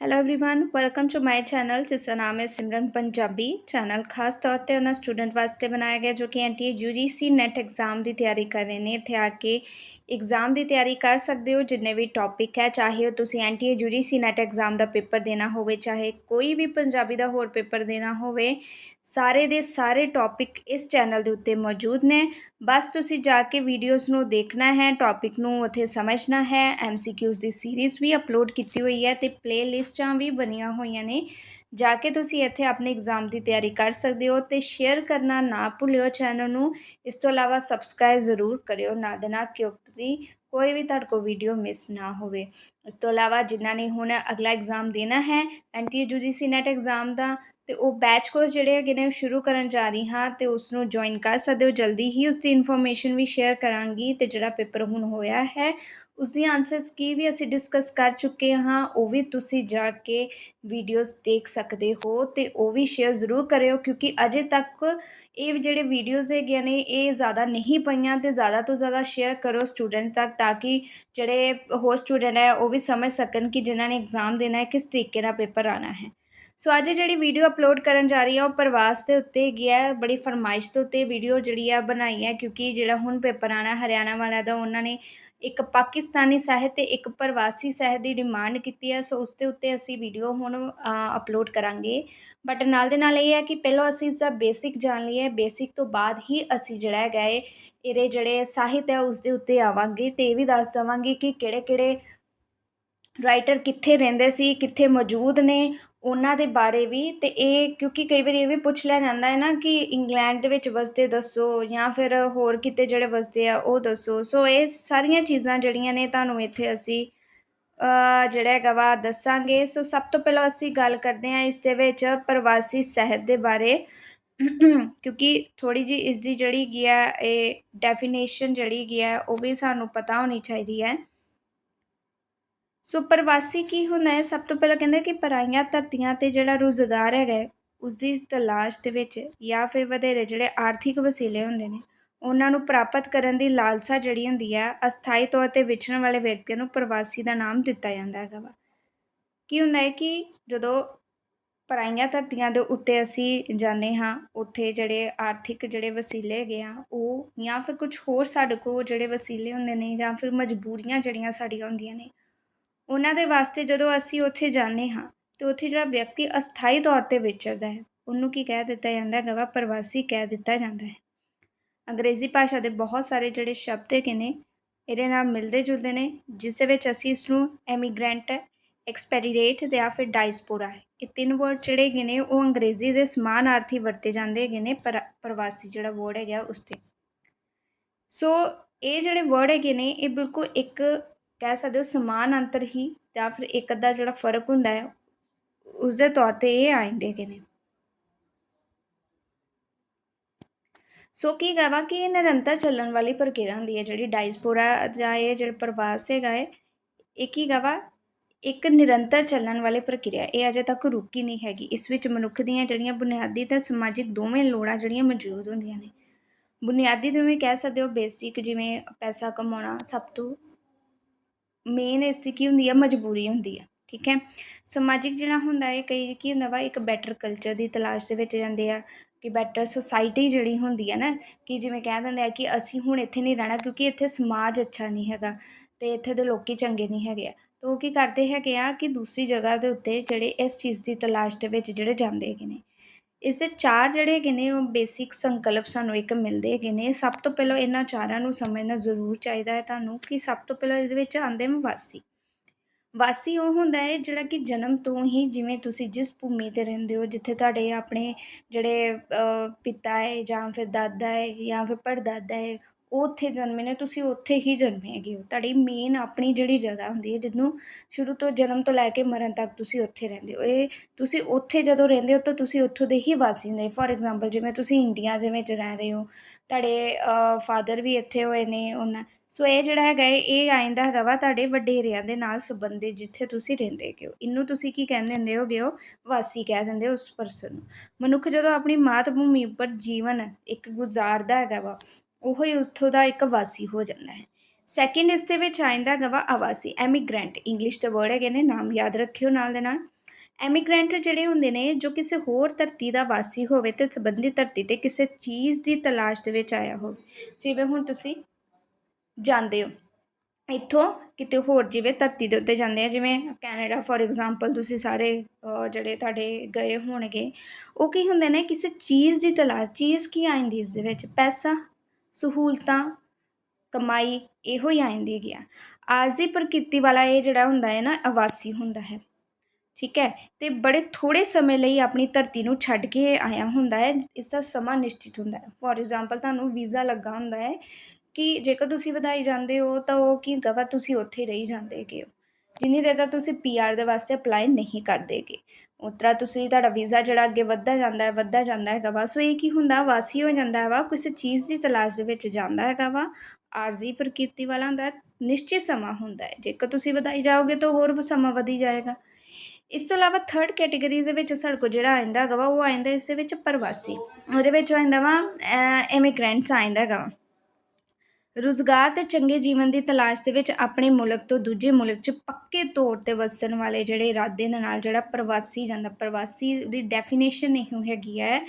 hello everyone welcome to my channel ਜਿਸ ਦਾ ਨਾਮ ਹੈ ਸਿਮਰਨ ਪੰਜਾਬੀ ਚੈਨਲ ਖਾਸ ਤੌਰ ਤੇ ਉਹਨਾਂ ਸਟੂਡੈਂਟ ਵਾਸਤੇ ਬਣਾਇਆ ਗਿਆ ਜੋ ਕਿ N T A U G C net exam ਦੀ ਤਿਆਰੀ ਕਰ ਰਹੇ ਨੇ ਇੱਥੇ ਆ ਕੇ ਐਗਜ਼ਾਮ ਦੀ ਤਿਆਰੀ ਕਰ ਸਕਦੇ ਹੋ ਜਿੰਨੇ ਵੀ ਟੌਪਿਕ ਹੈ ਚਾਹੇ ਉਹ ਤੁਸੀਂ N T A U G C net exam the paper ਦੇਣਾ ਹੋਵੇ ਚਾਹੇ ਕੋਈ ਵੀ ਪੰਜਾਬੀ ਦਾ ਹੋਰ ਪੇਪਰ ਦੇਣਾ ਹੋਵੇ ਸਾਰੇ ਦੇ ਸਾਰੇ ਟੌਪਿਕ ਇਸ ਚੈਨਲ ਦੇ ਉੱਤੇ ਮੌਜੂਦ ਨੇ। ਬਸ ਤੁਸੀਂ ਜਾ ਕੇ ਵੀਡੀਓਜ਼ ਨੂੰ ਦੇਖਣਾ ਹੈ ਟੌਪਿਕ ਨੂੰ ਉੱਥੇ ਸਮਝਣਾ ਹੈ। ਐਮਸੀਕਿਊਜ਼ ਦੀ ਸੀਰੀਜ਼ ਵੀ ਅਪਲੋਡ ਕੀਤੀ ਹੋਈ ਹੈ ਤੇ ਪਲੇਲਿਸਟਾਂ ਵੀ ਬਣੀਆਂ ਹੋਈਆਂ ਨੇ। ਜਾ ਕੇ ਤੁਸੀਂ ਇੱਥੇ ਆਪਣੇ ਐਗਜ਼ਾਮ ਦੀ ਤਿਆਰੀ ਕਰ ਸਕਦੇ ਹੋ ਤੇ ਸ਼ੇਅਰ ਕਰਨਾ ਨਾ ਭੁੱਲਿਓ ਚੈਨਲ ਨੂੰ। ਇਸ ਤੋਂ ਇਲਾਵਾ ਸਬਸਕ੍ਰਾਈਬ ਜ਼ਰੂਰ ਕਰਿਓ ਨਾ ਦੇਣਾ ਕਿਉਂਕਿ ਕੋਈ ਵੀ ਤੁਹਾਡੇ ਕੋ ਵੀਡੀਓ ਮਿਸ ਨਾ ਹੋਵੇ। ਇਸ ਤੋਂ ਇਲਾਵਾ ਜਿਨ੍ਹਾਂ ਨੇ ਹੁਣ ਅਗਲਾ ਐਗਜ਼ਾਮ ਦੇਣਾ ਹੈ ਐਨਟੀਏ ਯੂਜੀਸੀ ਨੈਟ ਐਗਜ਼ਾਮ ਦਾ ਤੇ ਉਹ ਬੈਚ ਕੋਰਸ ਜਿਹੜੇ ਹੈਗੇ ਨੇ ਸ਼ੁਰੂ ਕਰਨ ਜਾ ਰਹੀ ਹਾਂ ਤੇ ਉਸ ਨੂੰ ਜੁਆਇਨ ਕਰ ਸਕਦੇ ਹੋ। ਜਲਦੀ ਹੀ ਉਸ ਦੀ ਇਨਫੋਰਮੇਸ਼ਨ ਵੀ ਸ਼ੇਅਰ ਕਰਾਂਗੀ ਤੇ ਜਿਹੜਾ ਪੇਪਰ ਹੁਣ ਹੋਇਆ ਹੈ ਉਸ ਦੀ ਆਨਸਰਸ ਕੀ ਵੀ ਅਸੀਂ ਡਿਸਕਸ ਕਰ ਚੁੱਕੇ ਹਾਂ, ਉਹ ਵੀ ਤੁਸੀਂ ਜਾ ਕੇ ਵੀਡੀਓਜ਼ ਦੇਖ ਸਕਦੇ ਹੋ ਤੇ ਉਹ ਵੀ ਸ਼ੇਅਰ ਜ਼ਰੂਰ ਕਰਿਓ ਕਿਉਂਕਿ ਅਜੇ ਤੱਕ ਇਹ ਜਿਹੜੇ ਵੀਡੀਓਜ਼ ਹੈਗੇ ਨੇ, ਇਹ ਜ਼ਿਆਦਾ ਨਹੀਂ ਪਈਆਂ ਤੇ ਜ਼ਿਆਦਾ ਤੋਂ ਜ਼ਿਆਦਾ ਸ਼ੇਅਰ ਕਰੋ ਸਟੂਡੈਂਟ ਤੱਕ ਤਾਂ ਕਿ ਜਿਹੜੇ ਹੋਰ ਸਟੂਡੈਂਟ ਹੈ ਉਹ ਵੀ ਸਮਝ ਸਕਣ ਕਿ ਜਿਨ੍ਹਾਂ ਨੇ ਐਗਜ਼ਾਮ ਦੇਣਾ ਹੈ, ਕਿਸ ਤਰੀਕੇ ਨਾਲ ਪੇਪਰ ਆਣਾ ਹੈ। ਸੋ ਅੱਜ ਜਿਹੜੀ ਵੀਡੀਓ ਅਪਲੋਡ ਕਰਨ ਜਾ ਰਹੀ ਹਾਂ, ਉਹ ਪ੍ਰਵਾਸ ਦੇ ਉੱਤੇ ਹੈਗੀ ਗਿਆ ਬੜੀ ਫਰਮਾਇਸ਼ ਦੇ ਉੱਤੇ ਵੀਡੀਓ ਜਿਹੜੀ ਆ ਬਣਾਈ ਹੈ ਕਿਉਂਕਿ ਜਿਹੜਾ ਹੁਣ ਪੇਪਰ ਆਣਾ ਹਰਿਆਣਾ ਵਾਲਾ ਦਾ, ਉਹਨਾਂ ਨੇ ਇੱਕ ਪਾਕਿਸਤਾਨੀ ਸਾਹਿਤ ਤੇ ਇੱਕ ਪ੍ਰਵਾਸੀ ਸਾਹਿਤ ਦੀ ਡਿਮਾਂਡ ਕੀਤੀ ਹੈ ਸੋ ਉਸ ਦੇ ਉੱਤੇ ਅਸੀਂ ਵੀਡੀਓ ਹੁਣ ਅਪਲੋਡ ਕਰਾਂਗੇ। ਬਟ ਨਾਲ ਦੇ ਨਾਲ ਇਹ ਹੈ ਕਿ ਪਹਿਲਾਂ ਅਸੀਂ ਇਸ ਦਾ ਬੇਸਿਕ ਜਾਣ ਲਈਏ। ਬੇਸਿਕ ਤੋਂ ਬਾਅਦ ਹੀ ਅਸੀਂ ਜਿਹੜਾ ਹੈਗਾ ਹੈ ਇਹਦੇ ਜਿਹੜੇ ਸਾਹਿਤ ਹੈ ਉਸ ਦੇ ਉੱਤੇ ਆਵਾਂਗੇ ਤੇ ਇਹ ਵੀ ਦੱਸ ਦਵਾਂਗੇ ਕਿ ਕਿਹੜੇ ਕਿਹੜੇ ਰਾਈਟਰ ਕਿੱਥੇ ਰਹਿੰਦੇ ਸੀ, ਕਿੱਥੇ ਮੌਜੂਦ ਨੇ, ਉਹਨਾਂ ਦੇ ਬਾਰੇ ਵੀ। ਅਤੇ ਇਹ ਕਿਉਂਕਿ ਕਈ ਵਾਰੀ ਇਹ ਵੀ ਪੁੱਛ ਲਿਆ ਜਾਂਦਾ ਹੈ ਨਾ ਕਿ ਇੰਗਲੈਂਡ ਦੇ ਵਿੱਚ ਵਸਦੇ ਦੱਸੋ ਜਾਂ ਫਿਰ ਹੋਰ ਕਿਤੇ ਜਿਹੜੇ ਵਸਦੇ ਆ, ਉਹ ਦੱਸੋ। ਸੋ ਇਹ ਸਾਰੀਆਂ ਚੀਜ਼ਾਂ ਜਿਹੜੀਆਂ ਨੇ ਤੁਹਾਨੂੰ ਇੱਥੇ ਅਸੀਂ ਜਿਹੜਾ ਹੈਗਾ ਵਾ, ਦੱਸਾਂਗੇ। ਸੋ ਸਭ ਤੋਂ ਪਹਿਲਾਂ ਅਸੀਂ ਗੱਲ ਕਰਦੇ ਹਾਂ ਇਸ ਦੇ ਵਿੱਚ ਪ੍ਰਵਾਸੀ ਸਹਿਤ ਦੇ ਬਾਰੇ। ਕਿਉਂਕਿ ਥੋੜੀ ਜੀ ਇਸ ਦੀ ਜਿਹੜੀ ਗਿਆ ਇਹ ਡੈਫੀਨੇਸ਼ਨ ਜਿਹੜੀ ਗਿਆ ਉਹ ਵੀ ਸਾਨੂੰ ਪਤਾ ਹੋਣੀ ਚਾਹੀਦੀ ਹੈ। ਸੋ ਪ੍ਰਵਾਸੀ ਕੀ ਹੁੰਦਾ ਹੈ? ਸਭ ਤੋਂ ਪਹਿਲਾਂ ਕਹਿੰਦੇ ਕਿ ਪਰਾਈਆਂ ਧਰਤੀਆਂ ਤੇ ਜਿਹੜਾ ਰੁਜ਼ਗਾਰ ਹੈਗਾ ਉਸ ਦੀ ਤਲਾਸ਼ ਦੇ ਵਿੱਚ ਜਾਂ ਫਿਰ ਵਧੇਰੇ ਜਿਹੜੇ ਆਰਥਿਕ ਵਸੀਲੇ ਹੁੰਦੇ ਨੇ, ਉਹਨਾਂ ਨੂੰ ਪ੍ਰਾਪਤ ਕਰਨ ਦੀ ਲਾਲਸਾ ਜਿਹੜੀ ਹੁੰਦੀ ਹੈ ਅਸਥਾਈ ਤੌਰ ਤੇ ਵਿਚਰਨ ਵਾਲੇ ਵਿਅਕਤੀਆਂ ਨੂੰ ਪ੍ਰਵਾਸੀ ਦਾ ਨਾਮ ਦਿੱਤਾ ਜਾਂਦਾ ਹੈਗਾ ਵਾ। ਕੀ ਹੁੰਦਾ ਹੈ ਕਿ ਜਦੋਂ ਪਰਾਈਆਂ ਧਰਤੀਆਂ ਦੇ ਉੱਤੇ ਅਸੀਂ ਜਾਂਦੇ ਹਾਂ, ਉੱਥੇ ਜਿਹੜੇ ਆਰਥਿਕ ਜਿਹੜੇ ਵਸੀਲੇ ਹੈਗੇ ਆ, ਉਹ ਜਾਂ ਫਿਰ ਕੁਝ ਹੋਰ ਸਾਡੇ ਕੋਲ ਜਿਹੜੇ ਵਸੀਲੇ ਹੁੰਦੇ ਨੇ ਜਾਂ ਫਿਰ ਮਜਬੂਰੀਆਂ ਜਿਹੜੀਆਂ ਸਾਡੀਆਂ ਹੁੰਦੀਆਂ ਨੇ ਉਹਨਾਂ ਦੇ ਵਾਸਤੇ ਜਦੋਂ ਅਸੀਂ ਉੱਥੇ ਜਾਂਦੇ ਹਾਂ, ਤੇ ਉੱਥੇ ਜਿਹੜਾ ਵਿਅਕਤੀ ਅਸਥਾਈ ਤੌਰ ਤੇ ਵਿਚਰਦਾ ਹੈ, ਉਹਨੂੰ ਕੀ ਕਹਿ ਦਿੱਤਾ ਜਾਂਦਾ ਹੈਗਾ ਵਾ ਪ੍ਰਵਾਸੀ ਕਹਿ ਦਿੱਤਾ ਜਾਂਦਾ ਹੈ। ਅੰਗਰੇਜ਼ੀ ਭਾਸ਼ਾ ਦੇ ਬਹੁਤ ਸਾਰੇ ਜਿਹੜੇ ਸ਼ਬਦ ਹੈਗੇ ਨੇ, ਇਹਦੇ ਨਾਲ ਮਿਲਦੇ ਜੁਲਦੇ ਨੇ, ਜਿਸ ਦੇ ਵਿੱਚ ਅਸੀਂ ਇਸ ਨੂੰ ਐਮੀਗ੍ਰੈਂਟ ਐਕਸਪੈਰੀਰੇਟ ਤੇ ਜਾਂ ਫਿਰ ਡਾਇਸਪੋਰਾ ਹੈ। ਇਹ ਤਿੰਨ ਵਰਡ ਜਿਹੜੇ ਹੈਗੇ ਨੇ, ਉਹ ਅੰਗਰੇਜ਼ੀ ਦੇ ਸਮਾਨ ਸਮਾਨਾਰਥੀ ਵਰਤੇ ਜਾਂਦੇ ਹੈਗੇ ਨੇ ਪ੍ਰਵਾਸੀ ਜਿਹੜਾ ਵਰਡ ਹੈਗਾ, ਉਸ ਤੇ। ਸੋ ਇਹ ਜਿਹੜੇ ਵਰਡ ਹੈਗੇ ਨੇ, ਇਹ ਬਿਲਕੁਲ ਇੱਕ ਕਹਿ ਸਕਦੇ ਹੋ ਸਮਾਨ ਅੰਤਰ ਹੀ ਜਾਂ ਫਿਰ ਇੱਕ ਅੱਧਾ ਜਿਹੜਾ ਫ਼ਰਕ ਹੁੰਦਾ ਹੈ ਉਸ ਦੇ ਤੌਰ ਤੇ ਇਹ ਆਇੰਦੇ ਹੈਗੇ ਨੇ। ਸੋ ਕੀ ਕਹਾਂ ਕਿ ਇਹ ਨਿਰੰਤਰ ਚੱਲਣ ਵਾਲੀ ਪ੍ਰਕਿਰਿਆ ਹੁੰਦੀ ਹੈ, ਜਿਹੜੀ ਡਾਇਸਪੋਰਾ ਜਾਂ ਇਹ ਜਿਹੜਾ ਪ੍ਰਵਾਸ ਹੈਗਾ ਹੈ, ਇਹ ਕੀ ਕਹਾਂ ਇੱਕ ਨਿਰੰਤਰ ਚੱਲਣ ਵਾਲੀ ਪ੍ਰਕਿਰਿਆ, ਇਹ ਅਜੇ ਤੱਕ ਰੁਕੀ ਨਹੀਂ ਹੈਗੀ। ਇਸ ਵਿੱਚ ਮਨੁੱਖ ਦੀਆਂ ਜਿਹੜੀਆਂ ਬੁਨਿਆਦੀ ਤੇ ਸਮਾਜਿਕ ਦੋਵੇਂ ਲੋੜਾਂ ਜਿਹੜੀਆਂ ਮੌਜੂਦ ਹੁੰਦੀਆਂ ਨੇ। ਬੁਨਿਆਦੀ ਤੁਸੀਂ ਕਹਿ ਸਕਦੇ ਹੋ, ਬੇਸਿਕ ਜਿਵੇਂ ਪੈਸਾ ਕਮਾਉਣਾ ਸਭ ਤੋਂ ਮੇਨ ਇਸ ਦੀ ਕੀ ਹੁੰਦੀ ਹੈ ਮਜਬੂਰੀ ਹੁੰਦੀ ਹੈ ਠੀਕ ਹੈ? ਸਮਾਜਿਕ ਜਿਹੜਾ ਹੁੰਦਾ ਹੈ ਕਈ ਕੀ ਹੁੰਦਾ ਵਾ, ਇੱਕ ਬੈਟਰ ਕਲਚਰ ਦੀ ਤਲਾਸ਼ ਦੇ ਵਿੱਚ ਜਾਂਦੇ ਆ, ਕਿ ਬੈਟਰ ਸੋਸਾਇਟੀ ਜਿਹੜੀ ਹੁੰਦੀ ਹੈ ਨਾ, ਕਿ ਜਿਵੇਂ ਕਹਿ ਦਿੰਦੇ ਆ ਕਿ ਅਸੀਂ ਹੁਣ ਇੱਥੇ ਨਹੀਂ ਰਹਿਣਾ, ਕਿਉਂਕਿ ਇੱਥੇ ਸਮਾਜ ਅੱਛਾ ਨਹੀਂ ਹੈਗਾ ਤੇ ਇੱਥੇ ਦੇ ਲੋਕੀ ਚੰਗੇ ਨਹੀਂ ਹੈਗੇ ਆ। ਤਾਂ ਉਹ ਕੀ ਕਰਦੇ ਹੈਗੇ ਆ ਕਿ ਦੂਸਰੀ ਜਗ੍ਹਾ ਦੇ ਉੱਤੇ ਜਿਹੜੇ ਇਸ ਚੀਜ਼ ਦੀ ਤਲਾਸ਼ ਦੇ ਵਿੱਚ ਜਿਹੜੇ ਜਾਂਦੇ ਹੈਗੇ ਨੇ। ਇਸ ਦੇ ਚਾਰ ਜਿਹੜੇ ਹੈਗੇ ਨੇ, ਉਹ ਬੇਸਿਕ ਸੰਕਲਪ ਸਾਨੂੰ ਇੱਕ ਮਿਲਦੇ ਹੈਗੇ ਨੇ। ਸਭ ਤੋਂ ਪਹਿਲਾਂ ਇਹਨਾਂ ਚਾਰਾਂ ਨੂੰ ਸਮਝਣਾ ਜ਼ਰੂਰ ਚਾਹੀਦਾ ਹੈ ਤੁਹਾਨੂੰ ਕਿ ਸਭ ਤੋਂ ਪਹਿਲਾਂ ਇਹਦੇ ਵਿੱਚ ਆਉਂਦੇ ਨੇ ਵਾਸੀ। ਵਾਸੀ ਉਹ ਹੁੰਦਾ ਹੈ ਜਿਹੜਾ ਕਿ ਜਨਮ ਤੋਂ ਹੀ ਜਿਵੇਂ ਤੁਸੀਂ ਜਿਸ ਭੂਮੀ ਤੇ ਰਹਿੰਦੇ ਹੋ, ਜਿੱਥੇ ਤੁਹਾਡੇ ਆਪਣੇ ਜਿਹੜੇ ਪਿਤਾ ਹੈ ਜਾਂ ਫਿਰ ਦਾਦਾ ਹੈ ਜਾਂ ਫਿਰ ਪੜਦਾਦਾ ਹੈ ਉਹ ਉੱਥੇ ਜਨਮੇ ਨੇ, ਤੁਸੀਂ ਉੱਥੇ ਹੀ ਜਨਮੇ ਹੈਗੇ ਹੋ। ਤੁਹਾਡੀ ਮੇਨ ਆਪਣੀ ਜਿਹੜੀ ਜਗ੍ਹਾ ਹੁੰਦੀ ਹੈ, ਜਿਹਨੂੰ ਸ਼ੁਰੂ ਤੋਂ ਜਨਮ ਤੋਂ ਲੈ ਕੇ ਮਰਨ ਤੱਕ ਤੁਸੀਂ ਉੱਥੇ ਰਹਿੰਦੇ ਹੋ। ਇਹ ਤੁਸੀਂ ਉੱਥੇ ਜਦੋਂ ਰਹਿੰਦੇ ਹੋ, ਤਾਂ ਤੁਸੀਂ ਉੱਥੋਂ ਦੇ ਹੀ ਵਾਸੀ ਹੁੰਦੇ ਫੋਰ ਐਗਜ਼ਾਮਪਲ ਜਿਵੇਂ ਤੁਸੀਂ ਇੰਡੀਆ ਦੇ ਵਿੱਚ ਰਹਿ ਰਹੇ ਹੋ, ਤੁਹਾਡੇ ਫਾਦਰ ਵੀ ਇੱਥੇ ਹੋਏ ਨੇ, ਉਹਨਾਂ, ਸੋ ਇਹ ਜਿਹੜਾ ਹੈਗਾ ਇਹ ਆਇੰਦਾ ਹੈਗਾ ਵਾ ਤੁਹਾਡੇ ਵਡੇਰਿਆਂ ਦੇ ਨਾਲ ਸੰਬੰਧਿਤ ਜਿੱਥੇ ਤੁਸੀਂ ਰਹਿੰਦੇ ਹੋ। ਇਹਨੂੰ ਤੁਸੀਂ ਕੀ ਕਹਿੰਦੇ ਹੁੰਦੇ ਹੋਗੇ ਹੋ ਵਾਸੀ ਕਹਿ ਦਿੰਦੇ ਉਸ ਪਰਸਨ ਨੂੰ। ਮਨੁੱਖ ਜਦੋਂ ਆਪਣੀ ਮਾਤ ਭੂਮੀ ਉੱਪਰ ਜੀਵਨ ਇੱਕ ਗੁਜ਼ਾਰਦਾ ਹੈਗਾ ਵਾ ਉਹ ਹੀ ਉੱਥੋਂ ਦਾ ਇੱਕ ਵਾਸੀ ਹੋ ਜਾਂਦਾ ਹੈ। ਸੈਕਿੰਡ ਇਸ ਦੇ ਵਿੱਚ ਆਇੰਦਾ ਹੈਗਾ ਵਾ ਆਵਾਸੀ ਐਮੀਗ੍ਰੈਂਟ ਇੰਗਲਿਸ਼ ਦੇ ਵਰਡ ਹੈਗੇ ਨੇ, ਨਾਮ ਯਾਦ ਰੱਖਿਓ ਨਾਲ ਦੇ ਨਾਲ। ਐਮੀਗ੍ਰੈਂਟ ਜਿਹੜੇ ਹੁੰਦੇ ਨੇ, ਜੋ ਕਿਸੇ ਹੋਰ ਧਰਤੀ ਦਾ ਵਾਸੀ ਹੋਵੇ ਤੇ ਸੰਬੰਧਿਤ ਧਰਤੀ ਤੇ ਕਿਸੇ ਚੀਜ਼ ਦੀ ਤਲਾਸ਼ ਦੇ ਵਿੱਚ ਆਇਆ ਹੋਵੇ। ਜਿਵੇਂ ਹੁਣ ਤੁਸੀਂ ਜਾਂਦੇ ਹੋ, ਇੱਥੋਂ ਕਿਤੇ ਹੋਰ ਜਿਵੇਂ ਧਰਤੀ ਦੇ ਉੱਤੇ ਜਾਂਦੇ ਆ, ਜਿਵੇਂ ਕੈਨੇਡਾ ਫੋਰ ਐਗਜ਼ਾਮਪਲ ਤੁਸੀਂ ਸਾਰੇ ਜਿਹੜੇ ਤੁਹਾਡੇ ਗਏ ਹੋਣਗੇ, ਉਹ ਕੀ ਹੁੰਦੇ ਨੇ, ਕਿਸੇ ਚੀਜ਼ ਦੀ ਤਲਾਸ਼, ਚੀਜ਼ ਕੀ ਆਉਂਦੀ ਇਸ ਦੇ ਵਿੱਚ? ਪੈਸਾ। ਸਹੂਲਤਾਂ, ਕਮਾਈ ਇਹੋ ਹੀ ਆਉਂਦੀ ਗਿਆ ਆਰਜ਼ੀ ਪ੍ਰਕਿਰਤੀ ਵਾਲਾ ਇਹ ਜਿਹੜਾ ਹੁੰਦਾ ਹੈ ਨਾ, ਆਵਾਸੀ ਹੁੰਦਾ ਹੈ। ਠੀਕ ਹੈ? ਤੇ ਬੜੇ ਥੋੜੇ ਸਮੇਂ ਲਈ ਆਪਣੀ ਧਰਤੀ ਨੂੰ ਛੱਡ ਕੇ ਆਇਆ ਹੁੰਦਾ ਹੈ ਇਸ ਦਾ ਸਮਾਂ ਨਿਸ਼ਚਿਤ ਹੁੰਦਾ ਹੈ। ਫੋਰ ਐਗਜ਼ਾਮਪਲ ਤੁਹਾਨੂੰ ਵੀਜ਼ਾ ਲੱਗਾ ਹੁੰਦਾ ਹੈ ਕਿ ਜੇਕਰ ਤੁਸੀਂ ਵਧਾਈ ਜਾਂਦੇ ਹੋ, ਤਾਂ ਉਹ ਕੀ ਗਵਾ ਤੁਸੀਂ ਉੱਥੇ ਰਹੀ ਜਾਂਦੇਗੇ ਹੋ। ਜਿੰਨੀ ਦੇਰ ਤੱਕ ਤੁਸੀਂ ਪੀਆਰ ਦੇ ਵਾਸਤੇ ਅਪਲਾਈ ਨਹੀਂ ਕਰਦੇਗੇ ਉਤਰਾ ਤੁਸੀਂ ਤੁਹਾਡਾ ਵੀਜ਼ਾ ਜਿਹੜਾ ਅੱਗੇ ਵੱਧਦਾ ਜਾਂਦਾ ਹੈ, ਵੱਧਦਾ ਜਾਂਦਾ ਹੈਗਾ ਵਾ। ਸੋ ਇਹ ਕੀ ਹੁੰਦਾ, ਵਾਸੀ ਹੋ ਜਾਂਦਾ ਹੈ ਵਾ ਕਿਸੇ ਚੀਜ਼ ਦੀ ਤਲਾਸ਼ ਦੇ ਵਿੱਚ ਜਾਂਦਾ ਹੈਗਾ ਵਾ। ਆਰਜ਼ੀ ਪ੍ਰਕਿਰਤੀ ਵਾਲਾ ਹੁੰਦਾ ਨਿਸ਼ਚਿਤ ਸਮਾਂ ਹੁੰਦਾ ਹੈ। ਜੇਕਰ ਤੁਸੀਂ ਵਧਾਈ ਜਾਓਗੇ ਤਾਂ ਹੋਰ ਸਮਾਂ ਵਧੀ ਜਾਏਗਾ। ਇਸ ਤੋਂ ਇਲਾਵਾ ਥਰਡ ਕੈਟਾਗਰੀ ਦੇ ਵਿੱਚ ਸਾਡੇ ਕੋਲ ਜਿਹੜਾ ਆਇੰਦਾ ਹੈਗਾ ਵਾ, ਉਹ ਆਇੰਦਾ ਇਸ ਦੇ ਵਿੱਚ ਪ੍ਰਵਾਸੀ। ਉਹਦੇ ਵਿੱਚ ਆਇੰਦਾ ਵਾ ਐਮੀਗ੍ਰੈਂਟਸ ਆਇੰਦਾ ਹੈਗਾ ਵਾ। ਰੁਜ਼ਗਾਰ ਤੇ ਚੰਗੇ ਜੀਵਨ ਦੀ ਤਲਾਸ਼ ਦੇ ਵਿੱਚ ਆਪਣੇ ਮੁਲਕ ਤੋਂ ਦੂਜੇ ਮੁਲਕ 'ਚ ਪੱਕੇ ਤੌਰ ਤੇ ਵਸਣ ਵਾਲੇ ਜਿਹੜੇ ਇਰਾਦੇ ਦੇ ਨਾਲ ਜਿਹੜਾ ਪ੍ਰਵਾਸੀ ਜਾਂਦਾ, ਪ੍ਰਵਾਸੀ ਦੀ ਡੈਫੀਨੇਸ਼ਨ ਇਹੋ ਹੈਗੀ ਹੈ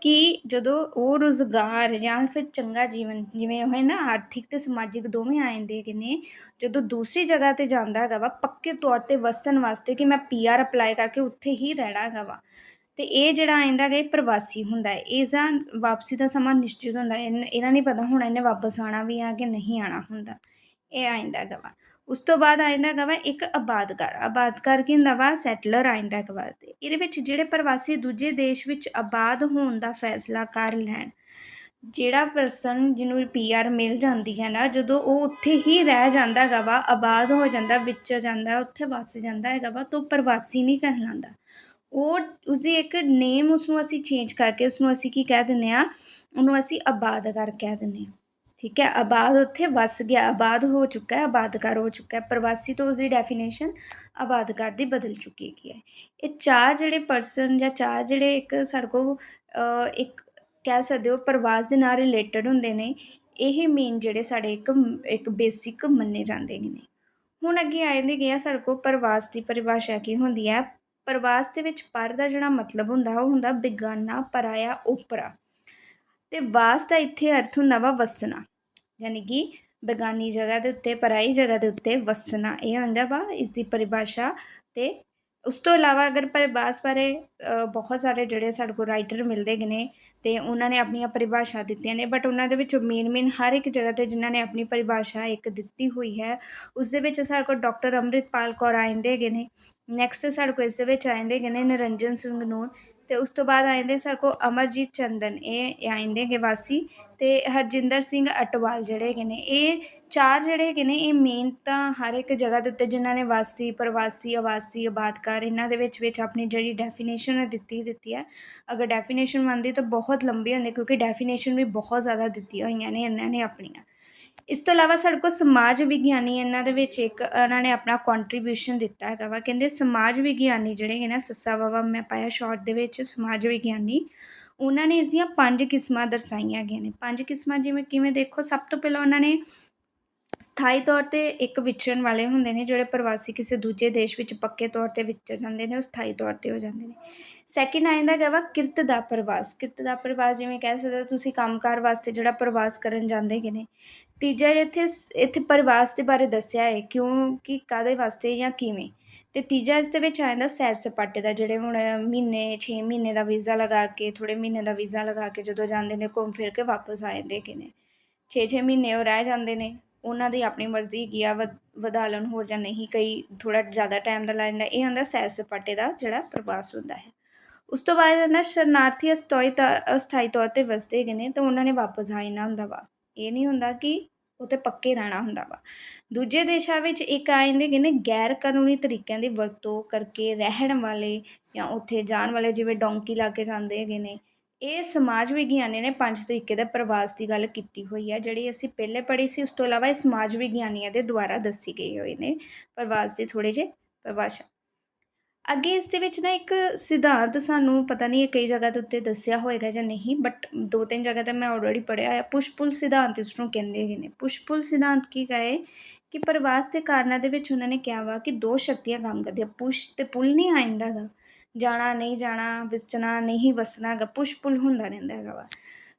ਕਿ ਜਦੋਂ ਉਹ ਰੁਜ਼ਗਾਰ ਜਾਂ ਫਿਰ ਚੰਗਾ ਜੀਵਨ, ਜਿਵੇਂ ਉਹ ਹੈ ਨਾ ਆਰਥਿਕ ਤੇ ਸਮਾਜਿਕ ਦੋਵੇਂ ਆ ਜਾਂਦੇ ਹੈਗੇ ਨੇ, ਜਦੋਂ ਦੂਸਰੀ ਜਗ੍ਹਾ ਤੇ ਜਾਂਦਾ ਹੈਗਾ ਵਾ, ਪੱਕੇ ਤੌਰ ਤੇ ਵਸਣ ਵਾਸਤੇ ਕਿ ਮੈਂ ਪੀਆਰ ਅਪਲਾਈ ਕਰਕੇ ਉੱਥੇ ਹੀ ਰਹਿਣਾ ਹੈਗਾ ਵਾ। ਅਤੇ ਇਹ ਜਿਹੜਾ ਆਇੰਦਾ ਗਾ ਇਹ ਪ੍ਰਵਾਸੀ ਹੁੰਦਾ ਹੈ ਇਹਦਾ ਵਾਪਸੀ ਦਾ ਸਮਾਂ ਨਿਸ਼ਚਿਤ ਹੁੰਦਾ ਹੈ, ਇਹਨਾਂ ਨਹੀਂ ਪਤਾ ਹੁਣ ਇਹਨੇ ਵਾਪਸ ਆਣਾ ਵੀ ਆ ਕਿ ਨਹੀਂ ਆਣਾ ਹੁੰਦਾ। ਇਹ ਆਇੰਦਾ ਹੈਗਾ ਵਾ ਉਸ ਤੋਂ ਬਾਅਦ ਆਇੰਦਾ ਹੈਗਾ ਵਾ ਇੱਕ ਆਬਾਦਕਾਰ। ਆਬਾਦਕਾਰ ਕੀ ਹੁੰਦਾ ਵਾ? ਸੈਟਲਰ ਆਇੰਦਾ ਹੈਗਾ ਵਾ ਤੇ। ਇਹਦੇ ਵਿੱਚ ਜਿਹੜੇ ਪ੍ਰਵਾਸੀ ਦੂਜੇ ਦੇਸ਼ ਵਿੱਚ ਆਬਾਦ ਹੋਣ ਦਾ ਫੈਸਲਾ ਕਰ ਲੈਣ, ਜਿਹੜਾ ਪਰਸਨ ਜਿਹਨੂੰ ਪੀਆਰ ਮਿਲ ਜਾਂਦੀ ਹੈ ਨਾ, ਜਦੋਂ ਉਹ ਉੱਥੇ ਹੀ ਰਹਿ ਜਾਂਦਾ ਹੈਗਾ ਵਾ, ਆਬਾਦ ਹੋ ਜਾਂਦਾ, ਵਿੱਚ ਜਾਂਦਾ, ਉੱਥੇ ਵਸ ਜਾਂਦਾ ਹੈਗਾ ਵਾ, ਤਾਂ ਉਹ ਪ੍ਰਵਾਸੀ ਨਹੀਂ ਕਹਿਲਾਂਦਾ ਉਹ ਉਸਦੀ ਇੱਕ ਨੇਮ ਉਸਨੂੰ ਅਸੀਂ ਚੇਂਜ ਕਰਕੇ ਉਸਨੂੰ ਅਸੀਂ ਕੀ ਕਹਿ ਦਿੰਦੇ ਆ ਉਹਨੂੰ ਅਸੀਂ ਆਬਾਦਕਾਰ ਕਹਿ ਦਿੰਦੇ ਆ ਠੀਕ ਹੈ? ਆਬਾਦ ਉੱਥੇ ਵਸ ਗਿਆ, ਆਬਾਦ ਹੋ ਚੁੱਕਾ ਹੈ ਆਬਾਦਕਾਰ ਹੋ ਚੁੱਕਾ ਹੈ। ਪ੍ਰਵਾਸੀ ਤੋਂ ਉਸਦੀ ਡੈਫੀਨੇਸ਼ਨ ਆਬਾਦਕਾਰ ਦੀ ਬਦਲ ਚੁੱਕੀ ਹੈਗੀ ਹੈ। ਇਹ ਚਾਰ ਜਿਹੜੇ ਪਰਸਨ ਜਾਂ ਚਾਰ ਜਿਹੜੇ ਇੱਕ ਸਾਡੇ ਕੋਲ ਇੱਕ ਕਹਿ ਸਕਦੇ ਹੋ ਪ੍ਰਵਾਸ ਦੇ ਨਾਲ ਰਿਲੇਟਡ ਹੁੰਦੇ ਨੇ, ਇਹ ਮੇਨ ਜਿਹੜੇ ਸਾਡੇ ਇੱਕ ਇੱਕ ਬੇਸਿਕ ਮੰਨੇ ਜਾਂਦੇ ਨੇ। ਹੁਣ ਅੱਗੇ ਆ ਜਾਂਦੇ ਗਿਆ ਸਾਡੇ ਕੋਲ ਪ੍ਰਵਾਸ ਦੀ ਪਰਿਭਾਸ਼ਾ ਕੀ ਹੁੰਦੀ ਹੈ? ਪ੍ਰਵਾਸ ਦੇ ਵਿੱਚ ਪਰ ਦਾ ਜਿਹੜਾ ਮਤਲਬ ਹੁੰਦਾ, ਉਹ ਹੁੰਦਾ ਬਿਗਾਨਾ ਪਰਾਇਆ ਓਪਰਾ ਤੇ ਵਾਸ ਦਾ ਇੱਥੇ ਅਰਥ ਹੁੰਦਾ ਵਾ ਵਸਣਾ। ਯਾਨੀ ਕਿ ਬੇਗਾਨੀ ਜਗ੍ਹਾ ਦੇ ਉੱਤੇ, ਪਰਾਈ ਜਗ੍ਹਾ ਦੇ ਉੱਤੇ ਵਸਣਾ। ਇਹ ਹੁੰਦਾ ਵਾ ਇਸ ਦੀ ਪਰਿਭਾਸ਼ਾ ਤੇ ਉਸ ਤੋਂ ਇਲਾਵਾ ਅਗਰ ਪ੍ਰਵਾਸ ਬਾਰੇ ਬਹੁਤ ਸਾਰੇ ਜਿਹੜੇ ਸਾਡੇ ਕੋਲ ਰਾਈਟਰ ਮਿਲਦੇ ਗਏ ਨੇ ਤੇ ਉਹਨਾਂ ਨੇ ਆਪਣੀਆਂ ਪਰਿਭਾਸ਼ਾ ਦਿੱਤੀਆਂ ਨੇ ਬਟ ਉਹਨਾਂ ਦੇ ਵਿੱਚੋਂ ਮੇਨ ਮੇਨ ਹਰ ਇੱਕ ਜਗ੍ਹਾ ਤੇ ਜਿਨ੍ਹਾਂ ਨੇ ਆਪਣੀ ਪਰਿਭਾਸ਼ਾ ਇੱਕ ਦਿੱਤੀ ਹੋਈ ਹੈ, ਉਸ ਦੇ ਵਿੱਚ ਸਾਡੇ ਕੋਲ ਡਾਕਟਰ ਅੰਮ੍ਰਿਤਪਾਲ ਕੌਰ ਆਇੰਦੇ ਹੈਗੇ ਨੇ ਨੈਕਸਟ ਸਾਡੇ ਕੋਲ ਇਸ ਦੇ ਵਿੱਚ ਆਇੰਦੇ ਹੈਗੇ ਨੇ ਨਿਰੰਜਨ ਸਿੰਘ ਨੂਰ, ਤੇ ਉਸ ਤੋਂ ਬਾਅਦ ਆਇੰਦੇ ਸਾਡੇ ਕੋਲ ਅਮਰਜੀਤ ਚੰਦਨ, ਇਹ ਆਇੰਦੇ ਹੈਗੇ ਵਾਸੀ, ਤੇ ਹਰਜਿੰਦਰ ਸਿੰਘ ਅਟਵਾਲ ਜਿਹੜੇ ਹੈਗੇ ਨੇ, ਇਹ ਚਾਰ ਜਿਹੜੇ ਹੈਗੇ ਨੇ, ਇਹ ਮੇਨ ਤਾਂ ਹਰ ਇੱਕ ਜਗ੍ਹਾ ਦੇ ਉੱਤੇ ਜਿਨ੍ਹਾਂ ਨੇ ਵਾਸੀ, ਪ੍ਰਵਾਸੀ, ਆਵਾਸੀ, ਆਬਾਦਕਾਰ, ਇਹਨਾਂ ਦੇ ਵਿੱਚ ਵਿੱਚ ਆਪਣੀ ਜਿਹੜੀ ਡੈਫੀਨੇਸ਼ਨ ਹੈ ਦਿੱਤੀ ਦਿੱਤੀ ਹੈ। ਅਗਰ ਡੈਫੀਨੇਸ਼ਨ ਮੰਨਦੀ ਤਾਂ ਬਹੁਤ ਲੰਬੀ ਹੁੰਦੀ, ਕਿਉਂਕਿ ਡੈਫੀਨੇਸ਼ਨ ਵੀ ਬਹੁਤ ਜ਼ਿਆਦਾ ਦਿੱਤੀਆਂ ਹੋਈਆਂ ਨੇ ਇਹਨਾਂ ਨੇ ਆਪਣੀਆਂ। ਇਸ ਤੋਂ ਇਲਾਵਾ ਸਾਡੇ ਕੋਲ ਸਮਾਜ ਵਿਗਿਆਨੀ ਇਹਨਾਂ ਦੇ ਵਿੱਚ ਇੱਕ, ਇਹਨਾਂ ਨੇ ਆਪਣਾ ਕੰਟਰੀਬਿਊਸ਼ਨ ਦਿੱਤਾ ਹੈਗਾ ਵਾ। ਕਹਿੰਦੇ ਸਮਾਜ ਵਿਗਿਆਨੀ ਜਿਹੜੇ ਹੈ ਨਾ, ਸੱਸਾ ਵਾਵਾ ਮੈਂ ਪਾਇਆ ਸ਼ਾਰਟ ਦੇ ਵਿੱਚ, ਸਮਾਜ ਵਿਗਿਆਨੀ। ਉਹਨਾਂ ਨੇ ਇਸ ਦੀਆਂ ਪੰਜ ਕਿਸਮਾਂ ਦਰਸਾਈਆਂ ਗਈਆਂ ਨੇ। ਪੰਜ ਕਿਸਮਾਂ ਜਿਵੇਂ ਕਿਵੇਂ ਦੇਖੋ, ਸਭ ਤੋਂ ਪਹਿਲਾਂ ਉਹਨਾਂ ਨੇ ਸਥਾਈ ਤੌਰ ਤੇ ਇੱਕ ਵਿਚਰਨ ਵਾਲੇ ਹੁੰਦੇ ਨੇ, ਜਿਹੜੇ ਪ੍ਰਵਾਸੀ ਕਿਸੇ ਦੂਜੇ ਦੇਸ਼ ਵਿੱਚ ਪੱਕੇ ਤੌਰ ਤੇ ਵਿਚਰ ਜਾਂਦੇ ਨੇ, ਉਹ ਸਥਾਈ ਤੌਰ ਤੇ ਹੋ ਜਾਂਦੇ ਨੇ। ਸੈਕਿੰਡ ਆ ਜਾਂਦਾ ਹੈਗਾ ਵਾ ਕਿਰਤ ਦਾ ਪ੍ਰਵਾਸ। ਕਿਰਤ ਦਾ ਪ੍ਰਵਾਸ ਜਿਵੇਂ ਕਹਿ ਸਕਦੇ ਹੋ ਤੁਸੀਂ ਕੰਮਕਾਰ ਵਾਸਤੇ ਜਿਹੜਾ ਪ੍ਰਵਾਸ ਕਰਨ ਜਾਂਦੇ ਹੈਗੇ ਨੇ। ਤੀਜਾ ਇੱਥੇ ਇੱਥੇ ਪ੍ਰਵਾਸ ਦੇ ਬਾਰੇ ਦੱਸਿਆ ਹੈ, ਕਿਉਂ, ਕਿ ਕਾਦੇ ਵਾਸਤੇ ਜਾਂ ਕਿਵੇਂ? ਅਤੇ ਤੀਜਾ ਇਸ ਦੇ ਵਿੱਚ ਆ ਜਾਂਦਾ ਸੈਰ ਸਪਾਟੇ ਦਾ, ਜਿਹੜੇ ਹੁਣ ਮਹੀਨੇ, ਛੇ ਮਹੀਨੇ ਦਾ ਵੀਜ਼ਾ ਲਗਾ ਕੇ, ਥੋੜ੍ਹੇ ਮਹੀਨੇ ਦਾ ਵੀਜ਼ਾ ਲਗਾ ਕੇ ਜਦੋਂ ਜਾਂਦੇ ਨੇ ਘੁੰਮ ਫਿਰ ਕੇ ਵਾਪਸ ਆ ਜਾਂਦੇ ਹੈਗੇ ਨੇ। 6-6 ਮਹੀਨੇ ਉਹ ਰਹਿ ਜਾਂਦੇ ਨੇ। ਉਹਨਾਂ ਦੀ ਆਪਣੀ ਮਰਜ਼ੀ ਹੈਗੀ ਆ ਵ ਵਧਾ ਲੈਣ ਹੋਰ ਜਾਂ ਨਹੀਂ, ਕਈ ਥੋੜ੍ਹਾ ਜ਼ਿਆਦਾ ਟਾਈਮ ਦਾ ਲੱਗ ਜਾਂਦਾ ਇਹ ਹੁੰਦਾ ਸੈਰ ਸਪਾਟੇ ਦਾ ਜਿਹੜਾ ਪ੍ਰਵਾਸ ਹੁੰਦਾ ਹੈ। ਉਸ ਤੋਂ ਬਾਅਦ ਜਾਂਦਾ ਸ਼ਰਨਾਰਥੀ ਅਸਥਾਈ ਤੌਰ ਅਸਥਾਈ ਤੌਰ ਤੇ ਵਸਦੇ ਹੈਗੇ ਨੇ, ਤਾਂ ਉਹਨਾਂ ਨੇ ਵਾਪਸ ਆ ਜਾਣਾ ਹੁੰਦਾ ਵਾ। ਇਹ ਨਹੀਂ ਹੁੰਦਾ ਕਿ ਉੱਥੇ ਪੱਕੇ ਰਹਿਣਾ ਹੁੰਦਾ ਵਾ। ਦੂਜੇ ਦੇਸ਼ਾਂ ਵਿੱਚ ਇੱਕ ਆ ਜਾਂਦੇ ਹੈਗੇ ਨੇ ਗੈਰ ਕਾਨੂੰਨੀ ਤਰੀਕਿਆਂ ਦੀ ਵਰਤੋਂ ਕਰਕੇ ਰਹਿਣ ਵਾਲੇ ਜਾਂ ਉੱਥੇ ਜਾਣ ਵਾਲੇ, ਜਿਵੇਂ ਡੋਂਕੀ ਲਾ ਕੇ ਜਾਂਦੇ ਹੈਗੇ ਨੇ ਇਹ ਸਮਾਜ ਵਿਗਿਆਨੀ ਨੇ ਪੰਜ ਤਰੀਕੇ ਦੇ ਪ੍ਰਵਾਸ ਦੀ ਗੱਲ ਕੀਤੀ ਹੋਈ ਹੈ, ਜਿਹੜੀ ਅਸੀਂ ਪਹਿਲੇ ਪੜ੍ਹੀ ਸੀ, ਉਸ ਤੋਂ ਇਲਾਵਾ ਇਹ ਸਮਾਜ ਵਿਗਿਆਨੀਆਂ ਦੇ ਦੁਆਰਾ ਦੱਸੀ ਗਈ ਹੋਈ ਨੇ। ਪ੍ਰਵਾਸ ਦੇ ਥੋੜੇ ਜਿਹੇ ਪਰਿਭਾਸ਼ਾ। ਅੱਗੇ ਇਸ ਦੇ ਵਿੱਚ ਨਾ ਇੱਕ ਸਿਧਾਂਤ ਸਾਨੂੰ ਪਤਾ ਨਹੀਂ ਕਈ ਜਗ੍ਹਾ ਦੇ ਉੱਤੇ ਦੱਸਿਆ ਹੋਏਗਾ ਜਾਂ ਨਹੀਂ ਬਟ ਦੋ ਤਿੰਨ ਜਗ੍ਹਾ ਤੇ ਮੈਂ ਆਲਰੇਡੀ ਪੜ੍ਹਿਆ ਹੈ ਪੁਸ਼ ਪੁਲ ਸਿਧਾਂਤ ਇਸ ਨੂੰ ਕਹਿੰਦੇ ਹੈਗੇ ਨੇ। ਪੁਸ਼ ਪੁਲ ਸਿਧਾਂਤ ਕੀ ਕਹੇ? ਕਿ ਪ੍ਰਵਾਸ ਦੇ ਕਾਰਨਾਂ ਦੇ ਵਿੱਚ ਉਹਨਾਂ ਨੇ ਕਿਹਾ ਵਾ ਕਿ ਦੋ ਸ਼ਕਤੀਆਂ ਕੰਮ ਕਰਦੀਆਂ। ਪੁਸ਼ ਤੇ ਪੁਲ ਨਹੀਂ ਆਇੰਦਾ ਗਾ। ਜਾਣਾ, ਨਹੀਂ ਜਾਣਾ ਵਿਸਚਣਾ ਨਹੀਂ ਵਸਣਾ ਗਾ ਪੁਸ਼ ਪੁਲ ਹੁੰਦਾ ਰਹਿੰਦਾ ਹੈਗਾ ਵਾ।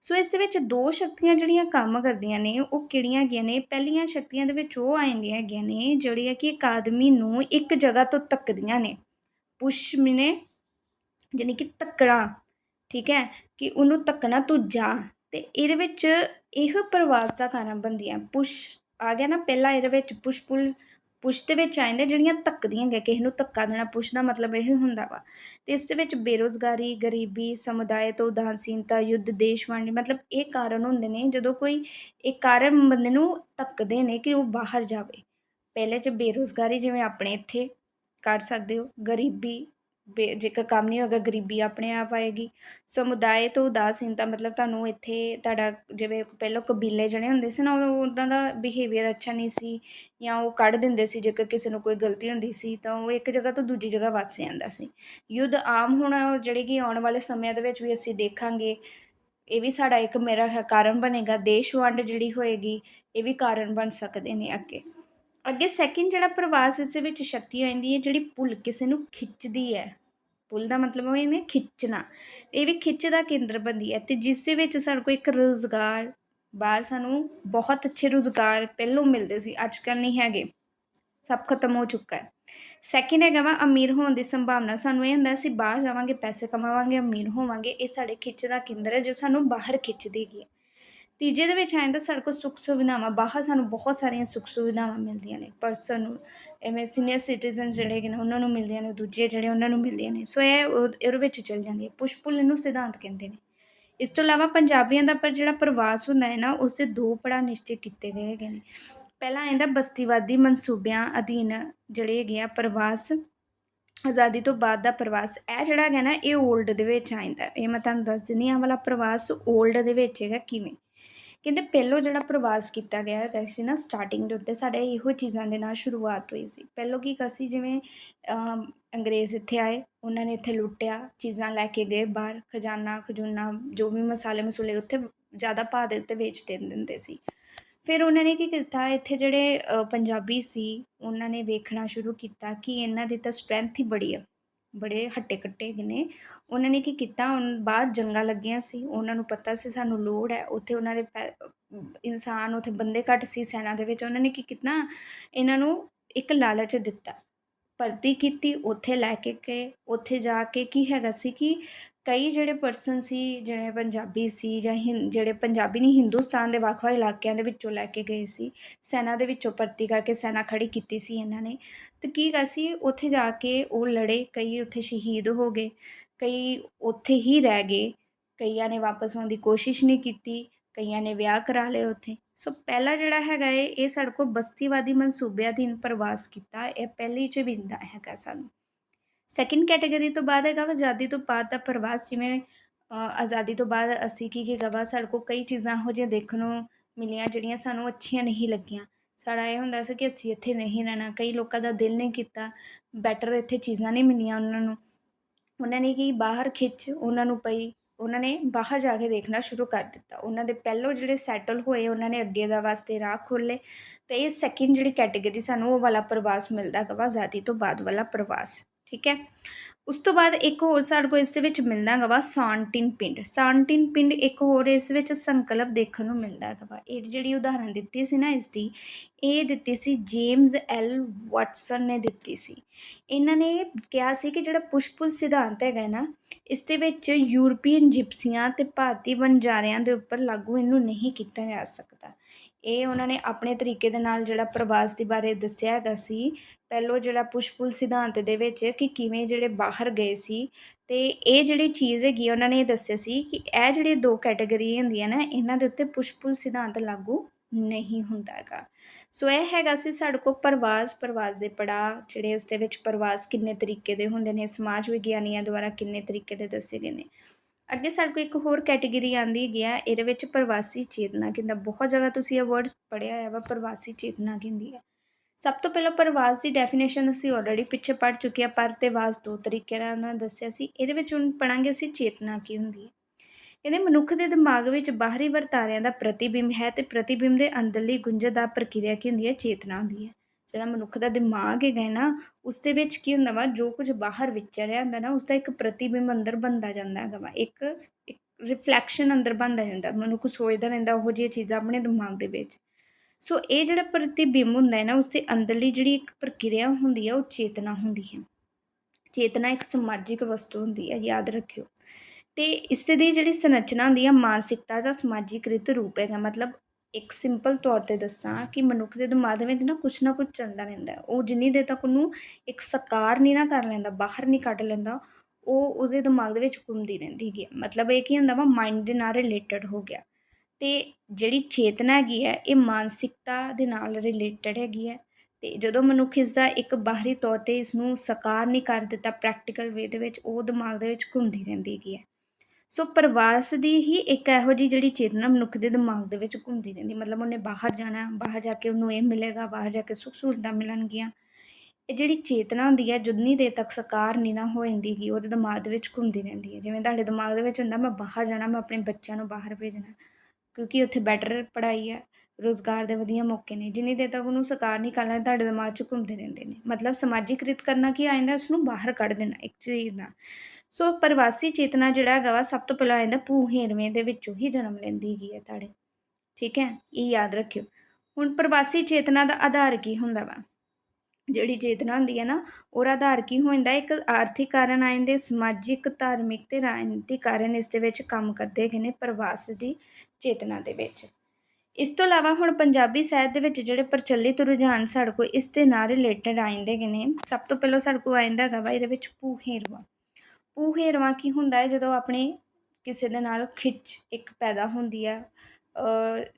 ਸੋ ਇਸ ਦੇ ਵਿੱਚ ਦੋ ਸ਼ਕਤੀਆਂ ਜਿਹੜੀਆਂ ਕੰਮ ਕਰਦੀਆਂ ਨੇ, ਉਹ ਕਿਹੜੀਆਂ ਹੈਗੀਆਂ ਨੇ? ਪਹਿਲੀਆਂ ਸ਼ਕਤੀਆਂ ਦੇ ਵਿੱਚ ਉਹ ਆ ਜਾਂਦੀਆਂ ਹੈਗੀਆਂ ਨੇ, ਜਿਹੜੀਆਂ ਕਿ ਇੱਕ ਆਦਮੀ ਨੂੰ ਇੱਕ ਜਗ੍ਹਾ ਤੋਂ ਧੱਕਦੀਆਂ ਨੇ। ਪੁਸ਼ ਮੀਨੇ ਯਾਨੀ ਕਿ ਧੱਕਣਾ ਠੀਕ ਹੈ? ਕਿ ਉਹਨੂੰ ਧੱਕਣਾ ਤੂੰ ਜਾ। ਤੇ ਇਹਦੇ ਵਿੱਚ ਇਹ ਪ੍ਰਵਾਸ ਦਾ ਕਾਰਨ ਬਣਦੀਆਂ। ਪੁਸ਼, ਆ ਗਿਆ ਨਾ ਪਹਿਲਾਂ, ਇਹਦੇ ਵਿੱਚ ਪੁਸ਼ ਪੁਲ ਪੁਸ਼ ਦੇ ਵਿੱਚ ਆ ਜਾਂਦੇ ਜਿਹੜੀਆਂ ਧੱਕਦੀਆਂ ਗਏ, ਕਿਸੇ ਨੂੰ ਧੱਕਾ ਦੇਣਾ ਪੁਸ਼ ਦਾ ਮਤਲਬ ਇਹ ਹੁੰਦਾ ਵਾ। ਤੇ ਇਸ ਦੇ ਵਿੱਚ ਬੇਰੋਜ਼ਗਾਰੀ, ਗਰੀਬੀ, ਸਮੁਦਾਇ ਤੋਂ ਉਦਾਸੀਨਤਾ, ਯੁੱਧ ਦੇਸ਼ ਵੰਡ ਮਤਲਬ ਇਹ ਕਾਰਨ ਹੁੰਦੇ ਨੇ, ਜਦੋਂ ਕੋਈ ਇੱਕ ਕਾਰਨ ਬੰਦੇ ਨੂੰ ਧੱਕਦੇ ਨੇ ਕਿ ਉਹ ਬਾਹਰ ਜਾਵੇ। ਪਹਿਲੇ ਚ ਬੇਰੋਜ਼ਗਾਰੀ ਜਿਵੇਂ ਆਪਣੇ ਇੱਥੇ ਕਰ ਸਕਦੇ ਹੋ, ਗਰੀਬੀ ਜੇਕਰ ਕੰਮ ਨਹੀਂ ਹੋਏਗਾ, ਗਰੀਬੀ ਆਪਣੇ ਆਪ ਆਏਗੀ। ਸਮੁਦਾਇ ਤੋਂ ਉਦਾਸੀਨਤਾ ਮਤਲਬ ਤੁਹਾਨੂੰ ਇੱਥੇ ਤੁਹਾਡਾ ਜਿਵੇਂ ਪਹਿਲਾਂ ਕਬੀਲੇ ਜਿਹੜੇ ਹੁੰਦੇ ਸੀ ਨਾ, ਉਹ ਉਹਨਾਂ ਦਾ ਬਿਹੇਵੀਅਰ ਅੱਛਾ ਨਹੀਂ ਸੀ ਜਾਂ ਉਹ ਕੱਢ ਦਿੰਦੇ ਸੀ, ਜੇਕਰ ਕਿਸੇ ਨੂੰ ਕੋਈ ਗਲਤੀ ਹੁੰਦੀ ਸੀ ਤਾਂ ਉਹ ਇੱਕ ਜਗ੍ਹਾ ਤੋਂ ਦੂਜੀ ਜਗ੍ਹਾ ਵਸ ਜਾਂਦਾ ਸੀ। ਯੁੱਧ ਆਮ ਹੁਣ ਜਿਹੜੇ ਕਿ ਆਉਣ ਵਾਲੇ ਸਮਿਆਂ ਦੇ ਵਿੱਚ ਵੀ ਅਸੀਂ ਦੇਖਾਂਗੇ, ਇਹ ਵੀ ਸਾਡਾ ਇੱਕ ਮੇਰਾ ਕਾਰਨ ਬਣੇਗਾ, ਦੇਸ਼ ਵੰਡ ਜਿਹੜੀ ਹੋਏਗੀ, ਇਹ ਵੀ ਕਾਰਨ ਬਣ ਸਕਦੇ ਨੇ ਅੱਗੇ। ਅੱਗੇ ਸੈਕਿੰਡ ਜਿਹੜਾ ਪ੍ਰਵਾਸ ਇਸ ਵਿੱਚ ਸ਼ਕਤੀ ਆਉਂਦੀ ਹੈ, ਜਿਹੜੀ ਪੁਲ ਕਿਸੇ ਨੂੰ ਖਿੱਚਦੀ ਹੈ। ਪੁਲ ਦਾ ਮਤਲਬ ਉਹ ਇਹਨੇ ਖਿੱਚਣਾ। ਇਹ ਵੀ ਖਿੱਚ ਦਾ ਕੇਂਦਰ ਬਣਦੀ ਹੈ ਤੇ ਜਿਸ ਦੇ ਵਿੱਚ ਸਾਡੇ ਕੋਲ ਇੱਕ ਰੋਜ਼ਗਾਰ, ਬਾਹਰ ਸਾਨੂੰ ਬਹੁਤ ਅੱਛੇ ਰੋਜ਼ਗਾਰ ਪਹਿਲੋਂ ਮਿਲਦੇ ਸੀ ਅੱਜ ਕੱਲ੍ਹ ਨਹੀਂ ਹੈਗੇ। ਸਭ ਖਤਮ ਹੋ ਚੁੱਕਾ ਹੈ। ਸੈਕਿੰਡ ਹੈਗਾ ਵਾ ਅਮੀਰ ਹੋਣ ਦੀ ਸੰਭਾਵਨਾ। ਸਾਨੂੰ ਇਹ ਹੁੰਦਾ ਅਸੀਂ ਬਾਹਰ ਜਾਵਾਂਗੇ, ਪੈਸੇ ਕਮਾਵਾਂਗੇ, ਅਮੀਰ ਹੋਵਾਂਗੇ, ਇਹ ਸਾਡੇ ਖਿੱਚ ਦਾ ਕੇਂਦਰ ਹੈ, ਜੋ ਸਾਨੂੰ ਬਾਹਰ ਖਿੱਚਦੀ ਹੈ। ਤੀਜੇ ਦੇ ਵਿੱਚ ਆਉਂਦਾ ਸਾਡੇ ਕੋਲ ਸੁੱਖ ਸੁਵਿਧਾਵਾਂ, ਬਾਹਰ ਸਾਨੂੰ ਬਹੁਤ ਸਾਰੀਆਂ ਸੁੱਖ ਸੁਵਿਧਾਵਾਂ ਮਿਲਦੀਆਂ ਨੇ ਪਰਸਨ ਨੂੰ, ਐਵੇਂ ਸੀਨੀਅਰ ਸਿਟੀਜ਼ਨ ਜਿਹੜੇ ਕਿ ਨੇ, ਉਹਨਾਂ ਨੂੰ ਮਿਲਦੀਆਂ ਨੇ, ਦੂਜੇ ਜਿਹੜੇ ਉਹਨਾਂ ਨੂੰ ਮਿਲਦੀਆਂ ਨੇ, ਸੋ ਇਹ ਉਹ- ਇਹਦੇ ਵਿੱਚ ਚੱਲ ਜਾਂਦੀ ਹੈ ਪੁਸ਼ ਪੁੱਲ ਇਹਨੂੰ ਸਿਧਾਂਤ ਕਹਿੰਦੇ ਨੇ। ਇਸ ਤੋਂ ਇਲਾਵਾ ਪੰਜਾਬੀਆਂ ਦਾ ਪਰ ਜਿਹੜਾ ਪ੍ਰਵਾਸ ਹੁੰਦਾ ਹੈ ਨਾ ਉਸ ਦੇ ਦੋ ਪੜਾਅ ਨਿਸ਼ਚਿਤ ਕੀਤੇ ਗਏ ਹੈਗੇ ਨੇ। ਪਹਿਲਾ ਆਉਂਦਾ ਬਸਤੀਵਾਦੀ ਮਨਸੂਬਿਆਂ ਅਧੀਨ ਜਿਹੜੇ ਹੈਗੇ ਆ ਪ੍ਰਵਾਸ, ਆਜ਼ਾਦੀ ਤੋਂ ਬਾਅਦ ਦਾ ਪ੍ਰਵਾਸ, ਇਹ ਜਿਹੜਾ ਹੈਗਾ ਨਾ, ਇਹ 올ਡ ਦੇ ਵਿੱਚ ਆਉਂਦਾ ਇਹ ਮੈਂ ਤੁਹਾਨੂੰ ਦੱਸ ਦਿੰਦੀ ਹਾਂ ਆਹ ਵਾਲਾ ਪ੍ਰਵਾਸ 올ਡ ਦੇ ਵਿੱਚ ਹੈਗਾ ਕਿਵੇਂ? ਕਹਿੰਦੇ ਪਹਿਲੋਂ ਜਿਹੜਾ ਪ੍ਰਵਾਸ ਕੀਤਾ ਗਿਆ ਹੈਗਾ ਸੀ ਨਾ ਸਟਾਰਟਿੰਗ ਦੇ ਉੱਤੇ, ਸਾਡੇ ਇਹੋ ਚੀਜ਼ਾਂ ਦੇ ਨਾਲ ਸ਼ੁਰੂਆਤ ਹੋਈ ਸੀ। ਪਹਿਲੋਂ ਕੀ ਕਸੀ ਜਿਵੇਂ ਅੰਗਰੇਜ਼ ਇੱਥੇ ਆਏ, ਉਹਨਾਂ ਨੇ ਇੱਥੇ ਲੁੱਟਿਆ, ਚੀਜ਼ਾਂ ਲੈ ਕੇ ਗਏ ਬਾਹਰ, ਖਜ਼ਾਨਾ, ਖਜੂਨਾ, ਜੋ ਵੀ ਮਸਾਲੇ ਮਸੂਲੇ ਉੱਥੇ ਜ਼ਿਆਦਾ ਭਾਅ ਦੇ ਉੱਤੇ ਵੇਚ ਦਿੰਦੇ ਸੀ। ਫਿਰ ਉਹਨਾਂ ਨੇ ਕੀ ਕੀਤਾ, ਇੱਥੇ ਜਿਹੜੇ ਪੰਜਾਬੀ ਸੀ, ਉਹਨਾਂ ਨੇ ਵੇਖਣਾ ਸ਼ੁਰੂ ਕੀਤਾ ਕਿ ਇਹਨਾਂ ਦੀ ਤਾਂ ਸਟਰੈਂਥ ਹੀ ਬੜੀ ਹੈ ਬੜੇ ਹੱਟੇ ਕੱਟੇ ਨੇ। ਉਹਨਾਂ ਨੇ ਕੀ ਕੀਤਾ, ਹੁਣ ਬਾਹਰ ਜੰਗਾਂ ਲੱਗੀਆਂ ਸੀ, ਉਹਨਾਂ ਨੂੰ ਪਤਾ ਸੀ ਸਾਨੂੰ ਲੋੜ ਹੈ। ਉੱਥੇ ਉਹਨਾਂ ਦੇ ਪੈ- ਇਨਸਾਨ ਉੱਥੇ ਬੰਦੇ ਘੱਟ ਸੀ ਸੈਨਾ ਦੇ ਵਿੱਚ। ਉਹਨਾਂ ਨੇ ਕੀ ਕੀਤਾ, ਇਹਨਾਂ ਨੂੰ ਇੱਕ ਲਾਲਚ ਦਿੱਤਾ। ਭਰਤੀ ਕੀਤੀ, ਉੱਥੇ ਲੈ ਕੇ ਗਏ। ਉੱਥੇ ਜਾ ਕੇ ਕੀ ਹੈਗਾ ਸੀ ਕਿ ਕਈ ਜਿਹੜੇ ਪਰਸਨ ਸੀ, ਜਿਹੜੇ ਪੰਜਾਬੀ ਸੀ ਜਾਂ ਹਿੰ, ਜਿਹੜੇ ਪੰਜਾਬੀ ਨਹੀਂ, ਹਿੰਦੁਸਤਾਨ ਦੇ ਵੱਖ-ਵੱਖ ਇਲਾਕਿਆਂ ਦੇ ਵਿੱਚੋਂ ਲੈ ਕੇ ਗਏ ਸੀ, ਸੈਨਾ ਦੇ ਵਿੱਚੋਂ ਭਰਤੀ ਕਰਕੇ ਸੈਨਾ ਖੜੀ ਕੀਤੀ ਸੀ ਇਹਨਾਂ ਨੇ। ਤੇ ਕੀ ਗਾ ਸੀ, ਉੱਥੇ ਜਾ ਕੇ ਉਹ ਲੜੇ, ਕਈ ਉੱਥੇ ਸ਼ਹੀਦ ਹੋ ਗਏ, ਕਈ ਉੱਥੇ ਹੀ ਰਹਿ ਗਏ, ਕਈਆਂ ਨੇ ਵਾਪਸ ਆਉਣ ਦੀ ਕੋਸ਼ਿਸ਼ ਨਹੀਂ ਕੀਤੀ, ਕਈਆਂ ਨੇ ਵਿਆਹ ਕਰਾ ਲਏ ਉੱਥੇ। ਸੋ ਪਹਿਲਾ ਜਿਹੜਾ ਹੈਗਾ ਏ, ਇਹ ਸਾਡੇ ਕੋਲ ਬਸਤੀਵਾਦੀ ਮਨਸੂਬਿਆਂ ਅਧੀਨ ਪ੍ਰਵਾਸ ਕੀਤਾ, ਇਹ ਪਹਿਲੀ ਚ ਬਿੰਦਾ ਹੈਗਾ ਸਾਨੂੰ। ਸੈਕਿੰਡ ਕੈਟਾਗਰੀ ਤੋਂ ਬਾਅਦ ਹੈਗਾ ਵਾ, ਆਜ਼ਾਦੀ ਤੋਂ ਬਾਅਦ ਦਾ ਪ੍ਰਵਾਸ, ਜਿਵੇਂ ਆਜ਼ਾਦੀ ਤੋਂ ਬਾਅਦ ਅਸੀਂ ਕੀ ਕੀ ਵਾ ਸਾਡੇ ਕੋਲ ਕਈ ਚੀਜ਼ਾਂ ਇਹੋ ਜਿਹੀਆਂ ਦੇਖਣ ਨੂੰ ਮਿਲੀਆਂ ਜਿਹੜੀਆਂ ਸਾਨੂੰ ਅੱਛੀਆਂ ਨਹੀਂ ਲੱਗੀਆਂ। ਸਾਡਾ ਇਹ ਹੁੰਦਾ ਸੀ ਕਿ ਅਸੀਂ ਇੱਥੇ ਨਹੀਂ ਰਹਿਣਾ, ਕਈ ਲੋਕਾਂ ਦਾ ਦਿਲ ਨਹੀਂ ਕੀਤਾ ਬੈਟਰ ਇੱਥੇ ਚੀਜ਼ਾਂ ਨਹੀਂ ਮਿਲੀਆਂ ਉਹਨਾਂ ਨੂੰ। ਉਹਨਾਂ ਨੇ ਕੀ ਬਾਹਰ ਖਿੱਚ, ਉਹਨਾਂ ਨੂੰ ਪਈ, ਉਹਨਾਂ ਨੇ ਬਾਹਰ ਜਾ ਕੇ ਦੇਖਣਾ ਸ਼ੁਰੂ ਕਰ ਦਿੱਤਾ। ਉਹਨਾਂ ਦੇ ਪਹਿਲੋਂ ਜਿਹੜੇ ਸੈਟਲ ਹੋਏ, ਉਹਨਾਂ ਨੇ ਅੱਗੇ ਦਾ ਵਾਸਤੇ ਰਾਹ ਖੋਲ੍ਹੇ ਤੇ ਇਹ ਸੈਕਿੰਡ ਜਿਹੜੀ ਕੈਟਾਗਰੀ ਸਾਨੂੰ ਉਹ ਵਾਲਾ ਪ੍ਰਵਾਸ ਮਿਲਦਾ ਹੈਗਾ ਵਾ, ਆਜ਼ਾਦੀ ਤੋਂ ਬਾਅਦ ਵਾਲਾ ਪ੍ਰਵਾਸ। ਠੀਕ ਹੈ। ਉਸ ਤੋਂ ਬਾਅਦ ਇੱਕ ਹੋਰ ਸਾਡੇ ਕੋਲ ਇਸ ਦੇ ਵਿੱਚ ਮਿਲਦਾ ਹੈਗਾ ਵਾ ਸਾਂਟਿਨ ਪਿੰਡ। ਸਾਂਟਿਨ ਪਿੰਡ ਇੱਕ ਹੋਰ ਇਸ ਵਿੱਚ ਸੰਕਲਪ ਦੇਖਣ ਨੂੰ ਮਿਲਦਾ ਹੈਗਾ ਵਾ। ਇਹ ਜਿਹੜੀ ਉਦਾਹਰਨ ਦਿੱਤੀ ਸੀ ਨਾ ਇਸ ਦੀ, ਇਹ ਦਿੱਤੀ ਸੀ ਜੇਮਸ ਐਲ ਵਾਟਸਨ ਨੇ ਦਿੱਤੀ ਸੀ। ਇਹਨਾਂ ਨੇ ਕਿਹਾ ਸੀ ਕਿ ਜਿਹੜਾ ਪੁਸ਼ਪੁਲ ਸਿਧਾਂਤ ਹੈਗਾ ਨਾ, ਇਸ ਦੇ ਵਿੱਚ ਯੂਰਪੀਅਨ ਜਿਪਸੀਆਂ ਤੇ ਭਾਰਤੀ ਵਣਜਾਰਿਆਂ ਦੇ ਉੱਪਰ ਲਾਗੂ ਇਹਨੂੰ ਨਹੀਂ ਕੀਤਾ ਜਾ ਸਕਦਾ। ਇਹ ਉਹਨਾਂ ਨੇ ਆਪਣੇ ਤਰੀਕੇ ਦੇ ਨਾਲ ਜਿਹੜਾ ਪ੍ਰਵਾਸ ਦੇ ਬਾਰੇ ਦੱਸਿਆ ਹੈਗਾ ਸੀ। ਪਹਿਲੋਂ ਜਿਹੜਾ ਪੁਸ਼ ਪੁਲ ਸਿਧਾਂਤ ਦੇ ਵਿੱਚ ਕਿ ਕਿਵੇਂ ਜਿਹੜੇ ਬਾਹਰ ਗਏ ਸੀ ਅਤੇ ਇਹ ਜਿਹੜੀ ਚੀਜ਼ ਹੈਗੀ ਉਹਨਾਂ ਨੇ ਇਹ ਦੱਸਿਆ ਸੀ ਕਿ ਇਹ ਜਿਹੜੇ ਦੋ ਕੈਟਾਗਰੀ ਹੁੰਦੀਆਂ ਨਾ, ਇਹਨਾਂ ਦੇ ਉੱਤੇ ਪੁਸ਼ ਪੁਸ਼ਪੁਲ ਸਿਧਾਂਤ ਲਾਗੂ ਨਹੀਂ ਹੁੰਦਾ ਹੈਗਾ। ਸੋ ਇਹ ਹੈਗਾ ਸੀ ਸਾਡੇ ਕੋਲ ਪ੍ਰਵਾਸ ਪ੍ਰਵਾਸ ਦੇ ਪੜਾਅ, ਜਿਹੜੇ ਉਸ ਦੇ ਵਿੱਚ ਪ੍ਰਵਾਸ ਕਿੰਨੇ ਤਰੀਕੇ ਦੇ ਹੁੰਦੇ ਨੇ, ਸਮਾਜ ਵਿਗਿਆਨੀਆਂ ਦੁਆਰਾ ਕਿੰਨੇ ਤਰੀਕੇ ਦੇ ਦੱਸੇ ਗਏ ਨੇ। ਅੱਗੇ ਸਾਡੇ ਕੋਲ ਇੱਕ ਹੋਰ ਕੈਟਾਗਰੀ ਆਂਦੀ ਹੈਗੀ ਆ, ਇਹਦੇ ਵਿੱਚ ਪ੍ਰਵਾਸੀ ਚੇਤਨਾ ਕਹਿੰਦਾ ਬਹੁਤ ਜਗ੍ਹਾ ਤੁਸੀਂ ਇਹ ਵਰਡ ਪੜਿਆ ਹੋਇਆ ਵਾ, ਪ੍ਰਵਾਸੀ ਚੇਤਨਾ ਕਹਿੰਦੀ ਹੈ ਸਭ ਤੋਂ ਪਹਿਲਾਂ ਪ੍ਰਵਾਸ ਦੀ ਡੈਫੀਨੇਸ਼ਨ ਅਸੀਂ ਆਲਰੇਡੀ ਪਿੱਛੇ ਪੜ੍ਹ ਚੁੱਕੇ ਆ, ਪਰ ਤੇ ਵਾਸ ਦੋ ਤਰੀਕੇ ਨਾਲ ਉਹਨਾਂ ਨੇ ਦੱਸਿਆ ਸੀ। ਇਹਦੇ ਵਿੱਚ ਹੁਣ ਪੜਾਂਗੇ ਅਸੀਂ ਚੇਤਨਾ ਕੀ ਹੁੰਦੀ ਹੈ ਕਹਿੰਦੇ ਮਨੁੱਖ ਦੇ ਦਿਮਾਗ ਵਿੱਚ ਬਾਹਰੀ ਵਰਤਾਰਿਆਂ ਦਾ ਪ੍ਰਤੀਬਿੰਬ ਹੈ ਤੇ ਪ੍ਰਤੀਬਿੰਬ ਦੇ ਅੰਦਰਲੀ ਗੁੰਝਲਦਾਰ ਪ੍ਰਕਿਰਿਆ ਕੀ ਹੁੰਦੀ ਹੈ ਚੇਤਨਾ ਹੁੰਦੀ ਹੈ ਜਿਹੜਾ ਮਨੁੱਖ ਦਾ ਦਿਮਾਗ ਹੈਗਾ ਹੈ ਨਾ ਉਸ ਦੇ ਵਿੱਚ ਕੀ ਹੁੰਦਾ ਵਾ, ਜੋ ਕੁਝ ਬਾਹਰ ਵਿਚਰਿਆ ਹੁੰਦਾ ਨਾ ਉਸ ਦਾ ਇੱਕ ਪ੍ਰਤੀਬਿੰਬ ਅੰਦਰ ਬਣਦਾ ਜਾਂਦਾ ਹੈਗਾ ਵਾ, ਇੱਕ ਇੱਕ ਰਿਫਲੈਕਸ਼ਨ ਅੰਦਰ ਬਣਦਾ ਜਾਂਦਾ, ਮਨੁੱਖ ਸੋਚਦਾ ਰਹਿੰਦਾ ਉਹੋ ਜਿਹੀਆਂ ਚੀਜ਼ਾਂ ਆਪਣੇ ਦਿਮਾਗ ਦੇ ਵਿੱਚ। ਸੋ ਇਹ ਜਿਹੜਾ ਪ੍ਰਤੀਬਿੰਬ ਹੁੰਦਾ ਹੈ ਨਾ ਉਸ ਦੇ ਅੰਦਰਲੀ ਜਿਹੜੀ ਇੱਕ ਪ੍ਰਕਿਰਿਆ ਹੁੰਦੀ ਹੈ ਉਹ ਚੇਤਨਾ ਹੁੰਦੀ ਹੈ। ਚੇਤਨਾ ਇੱਕ ਸਮਾਜਿਕ ਵਸਤੂ ਹੁੰਦੀ ਹੈ ਯਾਦ ਰੱਖਿਓ। ਤੇ ਇਸ ਦੀ ਜਿਹੜੀ ਸੰਰਚਨਾ ਹੁੰਦੀ ਹੈ ਮਾਨਸਿਕਤਾ ਦਾ ਸਮਾਜੀਕ੍ਰਿਤ ਰੂਪ ਹੈਗਾ, ਮਤਲਬ ਇੱਕ ਸਿੰਪਲ ਤੌਰ ਤੇ ਦੱਸਾਂ ਕਿ ਮਨੁੱਖ ਦੇ ਦਿਮਾਗ ਦੇ ਵਿੱਚ ਨਾ ਕੁਛ ਨਾ ਕੁਛ ਚੱਲਦਾ ਰਹਿੰਦਾ ਉਹ ਜਿੰਨੀ ਦੇਰ ਤੱਕ ਉਹਨੂੰ ਇੱਕ ਸਾਕਾਰ ਨਹੀਂ ਨਾ ਕਰ ਲੈਂਦਾ, ਬਾਹਰ ਨਹੀਂ ਕੱਢ ਲੈਂਦਾ, ਉਹ ਉਹਦੇ ਦਿਮਾਗ ਦੇ ਵਿੱਚ ਘੁੰਮਦੀ ਰਹਿੰਦੀ ਹੈਗੀ ਹੈ। ਮਤਲਬ ਇਹ ਕੀ ਹੁੰਦਾ ਵਾ ਮਾਈਂਡ ਦੇ ਨਾਲ ਰਿਲੇਟਡ ਹੋ ਗਿਆ। ਅਤੇ ਜਿਹੜੀ ਚੇਤਨਾ ਹੈਗੀ ਹੈ, ਇਹ ਮਾਨਸਿਕਤਾ ਦੇ ਨਾਲ ਰਿਲੇਟਡ ਹੈਗੀ ਹੈ। ਅਤੇ ਜਦੋਂ ਮਨੁੱਖ ਇਸ ਦਾ ਇੱਕ ਬਾਹਰੀ ਤੌਰ ਤੇ ਇਸ ਨੂੰ ਸਾਕਾਰ ਨਹੀਂ ਕਰ ਦਿੱਤਾ ਪ੍ਰੈਕਟੀਕਲ ਵੇ ਦੇ ਵਿੱਚ ਉਹ ਦਿਮਾਗ ਦੇ ਵਿੱਚ ਘੁੰਮਦੀ ਰਹਿੰਦੀ ਹੈਗੀ ਹੈ। ਸੋ ਪ੍ਰਵਾਸ ਦੀ ਹੀ ਇੱਕ ਇਹੋ ਜਿਹੀ ਜਿਹੜੀ ਚੇਤਨਾ ਮਨੁੱਖ ਦੇ ਦਿਮਾਗ ਦੇ ਵਿੱਚ ਘੁੰਮਦੀ ਰਹਿੰਦੀ, ਮਤਲਬ ਉਹਨੇ ਬਾਹਰ ਜਾਣਾ, ਬਾਹਰ ਜਾ ਕੇ ਉਹਨੂੰ ਇਹ ਮਿਲੇਗਾ, ਬਾਹਰ ਜਾ ਕੇ ਸੁੱਖ ਸਹੂਲਤਾਂ ਮਿਲਣਗੀਆਂ। ਇਹ ਜਿਹੜੀ ਚੇਤਨਾ ਹੁੰਦੀ ਹੈ, ਜਿੰਨੀ ਦੇਰ ਤੱਕ ਸਾਕਾਰ ਨਹੀਂ ਨਾ ਹੋ ਜਾਂਦੀ ਗੀ, ਉਹਦੇ ਦਿਮਾਗ ਦੇ ਵਿੱਚ ਘੁੰਮਦੀ ਰਹਿੰਦੀ ਹੈ। ਜਿਵੇਂ ਤੁਹਾਡੇ ਦਿਮਾਗ ਦੇ ਵਿੱਚ ਹੁੰਦਾ, ਮੈਂ ਬਾਹਰ ਜਾਣਾ, ਮੈਂ ਆਪਣੇ ਬੱਚਿਆਂ ਨੂੰ ਬਾਹਰ ਭੇਜਣਾ, ਕਿਉਂਕਿ ਉੱਥੇ ਬੈਟਰ ਪੜ੍ਹਾਈ ਹੈ, ਰੋਜ਼ਗਾਰ ਦੇ ਵਧੀਆ ਮੌਕੇ ਨੇ। ਜਿੰਨੀ ਦੇਰ ਤੱਕ ਉਹਨੂੰ ਸਾਕਾਰ ਨਹੀਂ ਕਰ ਲੈਂਦੇ ਤੁਹਾਡੇ ਦਿਮਾਗ 'ਚ ਘੁੰਮਦੇ ਰਹਿੰਦੇ ਨੇ। ਮਤਲਬ ਸਮਾਜੀਕ੍ਰਿਤ ਕਰਨਾ ਕੀ ਆਇੰਦਾ ਉਸ ਨੂੰ ਬਾਹਰ ਕੱਢ ਦੇਣਾ, ਇੱਕ ਚੀਜ਼ ਨਾਲ। ਸੋ ਪ੍ਰਵਾਸੀ ਚੇਤਨਾ ਜਿਹੜਾ ਹੈਗਾ ਵਾ, ਸਭ ਤੋਂ ਪਹਿਲਾਂ ਆਇੰਦਾ ਭੂ ਹੇਰਵੇਂ ਦੇ ਵਿੱਚੋਂ ਹੀ ਜਨਮ ਲੈਂਦੀ ਹੈਗੀ ਹੈ ਤੁਹਾਡੇ ਠੀਕ ਹੈ? ਇਹ ਯਾਦ ਰੱਖਿਓ। ਹੁਣ ਪ੍ਰਵਾਸੀ ਚੇਤਨਾ ਦਾ ਆਧਾਰ ਕੀ ਹੁੰਦਾ ਵਾ? ਜਿਹੜੀ ਚੇਤਨਾ ਹੁੰਦੀ ਹੈ ਨਾ, ਉਹਦਾ ਆਧਾਰ ਕੀ ਹੋ ਜਾਂਦਾ ਇੱਕ ਆਰਥਿਕ ਕਾਰਨ ਆ ਜਾਂਦੇ, ਸਮਾਜਿਕ, ਧਾਰਮਿਕ ਤੇ ਰਾਜਨੀਤਿਕ ਕਾਰਨ ਇਸ ਦੇ ਵਿੱਚ ਕੰਮ ਕਰਦੇ ਹੈਗੇ ਨੇ ਪ੍ਰਵਾਸ ਦੀ ਚੇਤਨਾ ਦੇ ਵਿੱਚ। ਇਸ ਤੋਂ ਇਲਾਵਾ ਹੁਣ ਪੰਜਾਬੀ ਸਾਹਿਤ ਦੇ ਵਿੱਚ ਜਿਹੜੇ ਪ੍ਰਚਲਿਤ ਰੁਝਾਨ ਸਾਡੇ ਕੋਲ ਇਸ ਦੇ ਨਾਲ ਰਿਲੇਟਡ ਆ ਜਾਂਦੇ ਹੈਗੇ ਨੇ। ਸਭ ਤੋਂ ਪਹਿਲਾਂ ਸਾਡੇ ਕੋਲ ਆ ਜਾਂਦਾ ਹੈਗਾ ਵਾ ਇਹਦੇ ਵਿੱਚ ਭੂ ਹੇਰਵਾ ਪੂਹੇਰਵਾ ਕੀ ਹੁੰਦਾ ਹੈ ਜਦੋਂ ਆਪਣੇ ਕਿਸੇ ਦੇ ਨਾਲ ਖਿੱਚ ਇੱਕ ਪੈਦਾ ਹੁੰਦੀ ਹੈ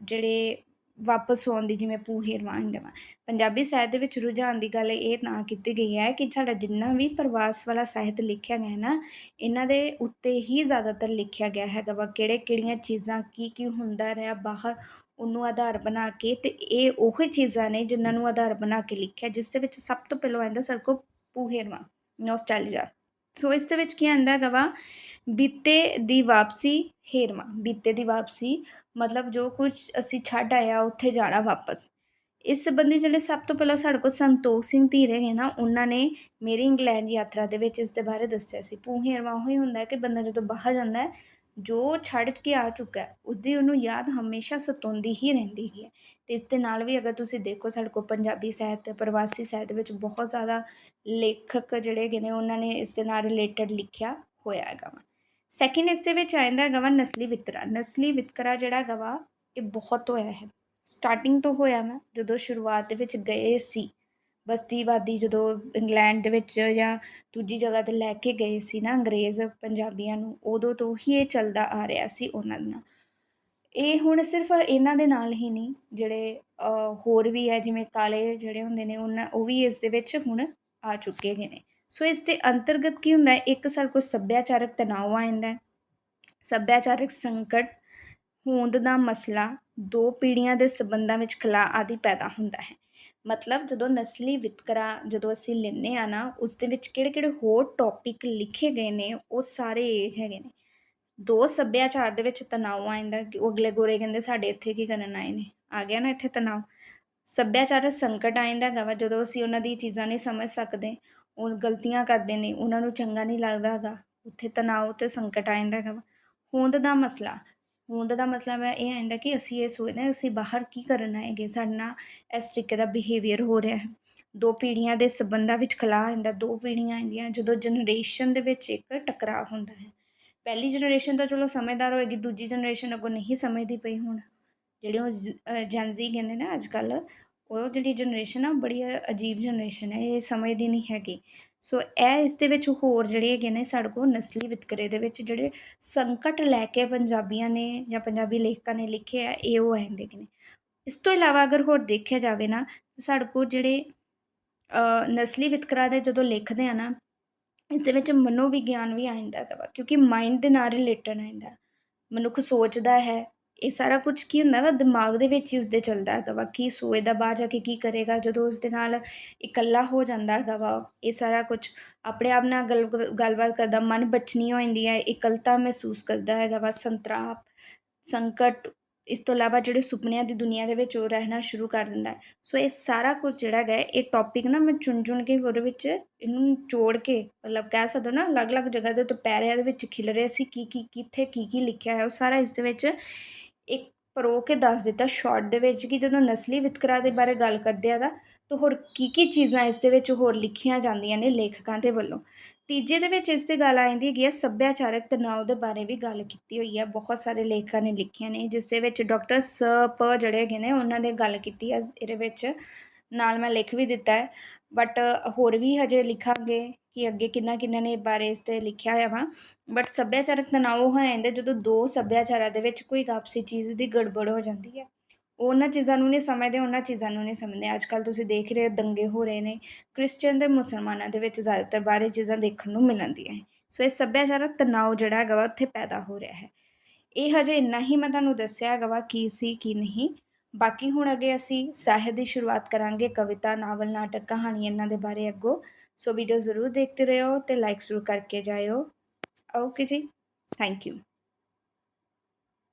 ਜਿਹੜੇ ਵਾਪਸ ਆਉਣ ਦੀ ਜਿਵੇਂ ਪੂਹੇਰਵਾ ਹੁੰਦਾ ਵਾ ਪੰਜਾਬੀ ਸਾਹਿਤ ਦੇ ਵਿੱਚ ਰੁਝਾਨ ਦੀ ਗੱਲ ਇਹ ਤਾਂ ਕੀਤੀ ਗਈ ਹੈ ਕਿ ਸਾਡਾ ਜਿੰਨਾ ਵੀ ਪ੍ਰਵਾਸ ਵਾਲਾ ਸਾਹਿਤ ਲਿਖਿਆ ਗਿਆ ਹੈ ਨਾ, ਇਹਨਾਂ ਦੇ ਉੱਤੇ ਹੀ ਜ਼ਿਆਦਾਤਰ ਲਿਖਿਆ ਗਿਆ ਹੈਗਾ ਵਾ ਕਿਹੜੇ ਕਿਹੜੀਆਂ ਚੀਜ਼ਾਂ ਕੀ ਕੀ ਹੁੰਦਾ ਰਿਹਾ ਬਾਹਰ ਉਹਨੂੰ ਆਧਾਰ ਬਣਾ ਕੇ ਤੇ ਇਹ ਉਹ ਚੀਜ਼ਾਂ ਨੇ ਜਿਨ੍ਹਾਂ ਨੂੰ ਆਧਾਰ ਬਣਾ ਕੇ ਲਿਖਿਆ, ਜਿਸ ਦੇ ਵਿੱਚ ਸਭ ਤੋਂ ਪਹਿਲਾਂ ਆਉਂਦਾ ਸਰ ਕੋ ਪੂਹੇਰਵਾ ਨੋਸਟੈਲਜੀਆ ਸੋ ਇਸ ਦੇ ਵਿੱਚ ਕੀ ਆਂਦਾ ਹੈਗਾ ਵਾ? ਬੀਤੇ ਦੀ ਵਾਪਸੀ ਹੇਰਵਾ ਬੀਤੇ ਦੀ ਵਾਪਸੀ ਮਤਲਬ ਜੋ ਕੁਝ ਅਸੀਂ ਛੱਡ ਆਇਆ ਉੱਥੇ ਜਾਣਾ ਵਾਪਸ। ਇਸ ਸੰਬੰਧੀ ਜਿਹੜੇ ਸਭ ਤੋਂ ਪਹਿਲਾਂ ਸਾਡੇ ਕੋਲ ਸੰਤੋਖ ਸਿੰਘ ਧੀਰੇ ਹੈਗੇ ਨਾ, ਉਹਨਾਂ ਨੇ ਮੇਰੀ ਇੰਗਲੈਂਡ ਯਾਤਰਾ ਦੇ ਵਿੱਚ ਇਸ ਦੇ ਬਾਰੇ ਦੱਸਿਆ ਸੀ। ਪੂਹੇਰਵਾ ਉਹ ਹੀ ਹੁੰਦਾ ਕਿ ਬੰਦਾ ਜਦੋਂ ਬਾਹਰ ਜਾਂਦਾ ਹੈ ਜੋ ਛੱਡ ਕੇ ਆ ਚੁੱਕਾ ਉਸਦੀ ਉਹਨੂੰ ਯਾਦ ਹਮੇਸ਼ਾ ਸਤਾਉਂਦੀ ਹੀ ਰਹਿੰਦੀ ਹੈ ਅਤੇ ਇਸ ਦੇ ਨਾਲ ਵੀ ਅਗਰ ਤੁਸੀਂ ਦੇਖੋ, ਸਾਡੇ ਕੋਲ ਪੰਜਾਬੀ ਸਾਹਿਤ, ਪ੍ਰਵਾਸੀ ਸਾਹਿਤ ਵਿੱਚ ਬਹੁਤ ਜ਼ਿਆਦਾ ਲੇਖਕ ਜਿਹੜੇ ਹੈਗੇ ਨੇ, ਉਹਨਾਂ ਨੇ ਇਸ ਦੇ ਨਾਲ ਰਿਲੇਟਡ ਲਿਖਿਆ ਹੋਇਆ ਹੈਗਾ ਵਾ। ਸੈਕਿੰਡ ਇਸ ਦੇ ਵਿੱਚ ਆ ਜਾਂਦਾ ਹੈਗਾ ਵਾ ਨਸਲੀ ਵਿਤਕਰਾ। ਨਸਲੀ ਵਿਤਕਰਾ ਜਿਹੜਾ ਹੈਗਾ ਵਾ, ਇਹ ਬਹੁਤ ਹੋਇਆ ਹੈ। ਸਟਾਰਟਿੰਗ ਤੋਂ ਹੋਇਆ ਮੈਂ ਜਦੋਂ ਸ਼ੁਰੂਆਤ ਦੇ ਵਿੱਚ ਗਏ ਸੀ। ਬਸਤੀਵਾਦੀ ਜਦੋਂ ਇੰਗਲੈਂਡ ਦੇ ਵਿੱਚ ਜਾਂ ਦੂਜੀ ਜਗ੍ਹਾ 'ਤੇ ਲੈ ਕੇ ਗਏ ਸੀ ਨਾ ਅੰਗਰੇਜ਼ ਪੰਜਾਬੀਆਂ ਨੂੰ, ਉਦੋਂ ਤੋਂ ਹੀ ਇਹ ਚੱਲਦਾ ਆ ਰਿਹਾ ਸੀ ਉਹਨਾਂ ਨਾਲ। ਇਹ ਹੁਣ ਸਿਰਫ ਇਹਨਾਂ ਦੇ ਨਾਲ ਹੀ ਨਹੀਂ, ਜਿਹੜੇ ਹੋਰ ਵੀ ਹੈ, ਜਿਵੇਂ ਕਾਲੇ ਜਿਹੜੇ ਹੁੰਦੇ ਨੇ, ਉਹਨਾਂ, ਉਹ ਵੀ ਇਸ ਦੇ ਵਿੱਚ ਹੁਣ ਆ ਚੁੱਕੇ ਗਏ ਨੇ। ਸੋ ਇਸ ਦੇ ਅੰਤਰਗਤ ਕੀ ਹੁੰਦਾ ਹੈ? ਇੱਕ ਸਾਡੇ ਕੋਲ ਸੱਭਿਆਚਾਰਕ ਤਣਾਅ ਆ ਜਾਂਦਾ ਹੈ। ਸੱਭਿਆਚਾਰਕ ਸੰਕਟ, ਹੋਂਦ ਦਾ ਮਸਲਾ, ਦੋ ਪੀੜ੍ਹੀਆਂ ਦੇ ਸਬੰਧਾਂ ਵਿੱਚ ਖਲਾ ਆਦਿ ਪੈਦਾ ਹੁੰਦਾ ਹੈ। ਮਤਲਬ ਜਦੋਂ ਨਸਲੀ ਵਿਤਕਰਾ ਜਦੋਂ ਅਸੀਂ ਲੈਂਦੇ ਆ ਨਾ, ਉਸ ਦੇ ਵਿੱਚ ਕਿਹੜੇ ਕਿਹੜੇ ਹੋਰ ਟੌਪਿਕ ਲਿਖੇ ਗਏ ਨੇ, ਉਹ ਸਾਰੇ ਇਹ ਹੈਗੇ ਨੇ। ਦੋ ਸੱਭਿਆਚਾਰ ਦੇ ਵਿੱਚ ਤਣਾਅ ਆਇੰਦਾ ਕਿ ਉਹ ਅਗਲੇ ਗੋਰੇ ਕਹਿੰਦੇ ਸਾਡੇ ਇੱਥੇ ਕੀ ਕਰਨ ਆਏ ਨੇ, ਆ ਗਿਆ ਨਾ ਇੱਥੇ ਤਣਾਅ। ਸੱਭਿਆਚਾਰਕ ਸੰਕਟ ਆਇੰਦਾ ਹੈਗਾ ਵਾ, ਜਦੋਂ ਅਸੀਂ ਉਹਨਾਂ ਦੀ ਚੀਜ਼ਾਂ ਨਹੀਂ ਸਮਝ ਸਕਦੇ, ਉਹ ਗਲਤੀਆਂ ਕਰਦੇ ਨੇ, ਉਹਨਾਂ ਨੂੰ ਚੰਗਾ ਨਹੀਂ ਲੱਗਦਾ ਹੈਗਾ, ਉੱਥੇ ਤਣਾਅ ਤੇ ਸੰਕਟ ਆਇੰਦਾ ਹੈਗਾ ਵਾ। ਹੋਂਦ ਦਾ ਮਸਲਾ ਹੋਂਦ ਦਾ ਮਤਲਬ ਹੈ ਇਹ ਆਇੰਦਾ ਕਿ ਅਸੀਂ ਇਹ ਸੋਚਦੇ ਹਾਂ, ਅਸੀਂ ਬਾਹਰ ਕੀ ਕਰਨ ਆਏਗੇ ਸਾਡੇ ਨਾਲ ਇਸ ਤਰੀਕੇ ਦਾ ਬਿਹੇਵੀਅਰ ਹੋ ਰਿਹਾ ਹੈ। ਦੋ ਪੀੜ੍ਹੀਆਂ ਦੇ ਸਬੰਧਾਂ ਵਿੱਚ ਖਲਾ ਹੁੰਦਾ, ਦੋ ਪੀੜ੍ਹੀਆਂ ਆਉਂਦੀਆਂ, ਜਦੋਂ ਜਨਰੇਸ਼ਨ ਦੇ ਵਿੱਚ ਇੱਕ ਟਕਰਾਅ ਹੁੰਦਾ ਹੈ। ਪਹਿਲੀ ਜਨਰੇਸ਼ਨ ਤਾਂ ਚਲੋ ਸਮਝਦਾਰ ਹੋਏਗੀ, ਦੂਜੀ ਜਨਰੇਸ਼ਨ ਅੱਗੋਂ ਨਹੀਂ ਸਮਝਦੀ ਪਈ ਹੁਣ। ਜਿਹੜੇ ਉਹ ਜੈਨਜ਼ੀ ਕਹਿੰਦੇ ਨੇ ਅੱਜ ਕੱਲ੍ਹ, ਉਹ ਜਿਹੜੀ ਜਨਰੇਸ਼ਨ ਆ, ਬੜੀ ਅਜੀਬ ਜਨਰੇਸ਼ਨ ਹੈ, ਇਹ ਸਮਝਦੀ ਨਹੀਂ ਹੈਗੀ। ਸੋ ਇਹ ਇਸ ਦੇ ਵਿੱਚ ਹੋਰ ਜਿਹੜੇ ਹੈਗੇ ਨੇ ਸਾਡੇ ਕੋਲ ਨਸਲੀ ਵਿਤਕਰੇ ਦੇ ਵਿੱਚ ਜਿਹੜੇ ਸੰਕਟ ਲੈ ਕੇ ਪੰਜਾਬੀਆਂ ਨੇ ਜਾਂ ਪੰਜਾਬੀ ਲੇਖਕਾਂ ਨੇ ਲਿਖੇ ਆ, ਇਹ ਉਹ ਆਉਂਦੇ ਨੇ। ਇਸ ਤੋਂ ਇਲਾਵਾ ਅਗਰ ਹੋਰ ਦੇਖਿਆ ਜਾਵੇ ਨਾ ਸਾਡੇ ਕੋਲ ਜਿਹੜੇ ਨਸਲੀ ਵਿਤਕਰਾ ਦੇ ਜਦੋਂ ਲਿਖਦੇ ਆ ਨਾ, ਇਸ ਦੇ ਵਿੱਚ ਮਨੋਵਿਗਿਆਨ ਵੀ ਆਉਂਦਾ ਹੈਗਾ ਵਾ, ਕਿਉਂਕਿ ਮਾਈਂਡ ਦੇ ਨਾਲ ਰਿਲੇਟਡ ਆ ਜਾਂਦਾ ਮਨੁੱਖ ਸੋਚਦਾ ਹੈ ਇਹ ਸਾਰਾ ਕੁਝ ਕੀ ਹੁੰਦਾ ਵਾ ਦਿਮਾਗ ਦੇ ਵਿੱਚ ਹੀ ਉਸਦੇ ਚੱਲਦਾ ਹੈਗਾ ਵਾ, ਕੀ ਸੋਚਦਾ ਬਾਹਰ ਜਾ ਕੇ ਕੀ ਕਰੇਗਾ, ਜਦੋਂ ਉਸਦੇ ਨਾਲ ਇਕੱਲਾ ਹੋ ਜਾਂਦਾ ਹੈਗਾ ਵਾ, ਇਹ ਸਾਰਾ ਕੁਝ ਆਪਣੇ ਆਪ ਨਾਲ ਗੱਲ, ਗੱਲਬਾਤ ਕਰਦਾ, ਮਨ ਬਚਨੀ ਹੋ ਜਾਂਦੀ ਹੈ, ਇਕੱਲਤਾ ਮਹਿਸੂਸ ਕਰਦਾ ਹੈਗਾ ਵਾ, ਸੰਤਰਾਪ, ਸੰਕਟ, ਇਸ ਤੋਂ ਇਲਾਵਾ ਜਿਹੜੇ ਸੁਪਨਿਆਂ ਦੀ ਦੁਨੀਆ ਦੇ ਵਿੱਚ ਉਹ ਰਹਿਣਾ ਸ਼ੁਰੂ ਕਰ ਦਿੰਦਾ ਹੈ। ਸੋ ਇਹ ਸਾਰਾ ਕੁਝ ਜਿਹੜਾ ਹੈਗਾ, ਇਹ ਟੌਪਿਕ ਨਾ ਮੈਂ ਚੁਣ ਚੁਣ ਕੇ ਉਹਦੇ ਵਿੱਚ ਇਹਨੂੰ ਜੋੜ ਕੇ, ਮਤਲਬ ਕਹਿ ਸਕਦੇ ਨਾ, ਅਲੱਗ-ਅਲੱਗ ਜਗ੍ਹਾ ਦੇ ਉੱਤੇ, ਪੈਰਿਆਂ ਦੇ ਵਿੱਚ ਖਿਲ ਰਿਹਾ ਸੀ ਕੀ ਕੀ ਕਿੱਥੇ ਕੀ ਕੀ ਲਿਖਿਆ ਹੈ, ਉਹ ਸਾਰਾ ਇਸ ਦੇ ਵਿੱਚ ਇੱਕ ਪਰੋ ਕੇ ਦੱਸ ਦਿੱਤਾ ਸ਼ਾਰਟ ਦੇ ਵਿੱਚ ਕਿ ਜਦੋਂ ਨਸਲੀ ਵਿਤਕਰਾ ਦੇ ਬਾਰੇ ਗੱਲ ਕਰਦੇ ਆ ਦਾ ਤਾਂ ਹੋਰ ਕੀ ਕੀ ਚੀਜ਼ਾਂ ਇਸ ਦੇ ਵਿੱਚ ਹੋਰ ਲਿਖੀਆਂ ਜਾਂਦੀਆਂ ਨੇ ਲੇਖਕਾਂ ਦੇ ਵੱਲੋਂ। ਤੀਜੇ ਦੇ ਵਿੱਚ ਇਸ ਤੇ ਗੱਲ ਆ ਜਾਂਦੀ ਹੈਗੀ ਹੈ ਸੱਭਿਆਚਾਰਕ ਤਣਾਅ ਦੇ ਬਾਰੇ ਵੀ ਗੱਲ ਕੀਤੀ ਹੋਈ ਹੈ ਬਹੁਤ ਸਾਰੇ ਲੇਖਕਾਂ ਨੇ ਲਿਖੀਆਂ ਨੇ, ਜਿਸ ਦੇ ਵਿੱਚ ਡਾਕਟਰ ਸ, ਪ ਜਿਹੜੇ ਹੈਗੇ ਨੇ, ਉਹਨਾਂ ਨੇ ਗੱਲ ਕੀਤੀ ਹੈ ਇਹਦੇ ਵਿੱਚ। ਨਾਲ ਮੈਂ ਲਿਖ ਵੀ ਦਿੱਤਾ ਹੈ ਬਟ ਹੋਰ ਵੀ ਹਜੇ ਲਿਖਾਂਗੇ। ਕਿ ਅੱਗੇ ਕਿੰਨਾ ਕਿੰਨਾ ਨੇ ਬਾਰੇ ਇਸ ਤੇ ਲਿਖਿਆ ਹੋਇਆ ਵਾ। ਬਟ ਸੱਭਿਆਚਾਰਕ ਤਣਾਅ ਹੋ ਜਾਂਦੇ, ਜਦੋਂ ਦੋ ਸੱਭਿਆਚਾਰਾਂ ਦੇ ਵਿੱਚ ਕੋਈ ਆਪਸੀ ਚੀਜ਼ ਦੀ ਗੜਬੜ ਹੋ ਜਾਂਦੀ ਹੈ। ਉਹ ਉਹਨਾਂ ਚੀਜ਼ਾਂ ਨੂੰ ਨਹੀਂ ਸਮਝਦੇ, ਉਹਨਾਂ ਚੀਜ਼ਾਂ ਨੂੰ ਨਹੀਂ ਸਮਝਦੇ। ਅੱਜ ਕੱਲ ਤੁਸੀਂ ਦੇਖ ਰਹੇ ਹੋ, ਦੰਗੇ ਹੋ ਰਹੇ ਨੇ। ਕ੍ਰਿਸਚੀਅਨ ਤੇ ਮੁਸਲਮਾਨਾਂ ਦੇ ਵਿੱਚ ਜ਼ਿਆਦਾਤਰ ਬਾਰੇ ਚੀਜ਼ਾਂ ਦੇਖਣ ਨੂੰ ਮਿਲਣਦੀਆਂ ਹੈ ਸੋ ਇਹ ਸੱਭਿਆਚਾਰਕ ਤਣਾਅ ਜਿਹੜਾ ਹੈਗਾ ਵਾ, ਉੱਥੇ ਪੈਦਾ ਹੋ ਰਿਹਾ ਹੈ। ਇਹ ਹਜੇ ਇੰਨਾ ਹੀ ਮੈਂ ਤੁਹਾਨੂੰ ਦੱਸਿਆ ਹੈਗਾ ਵਾ, ਕੀ ਸੀ, ਕੀ ਨਹੀਂ। ਬਾਕੀ ਹੁਣ ਅੱਗੇ ਅਸੀਂ ਸਾਹਿਤ ਦੀ ਸ਼ੁਰੂਆਤ ਕਰਾਂਗੇ, ਕਵਿਤਾ, ਨਾਵਲ, ਨਾਟਕ, ਕਹਾਣੀ, ਇਹਨਾਂ ਦੇ ਬਾਰੇ ਅੱਗੋਂ। ਸੋ ਵੀਡੀਓ ਜ਼ਰੂਰ ਦੇਖਦੇ ਰਹੋ ਤੇ ਲਾਈਕ ਜ਼ਰੂਰ ਕਰਕੇ ਜਾਇਓ। ਓਕੇ ਜੀ ਥੈਂਕ ਯੂ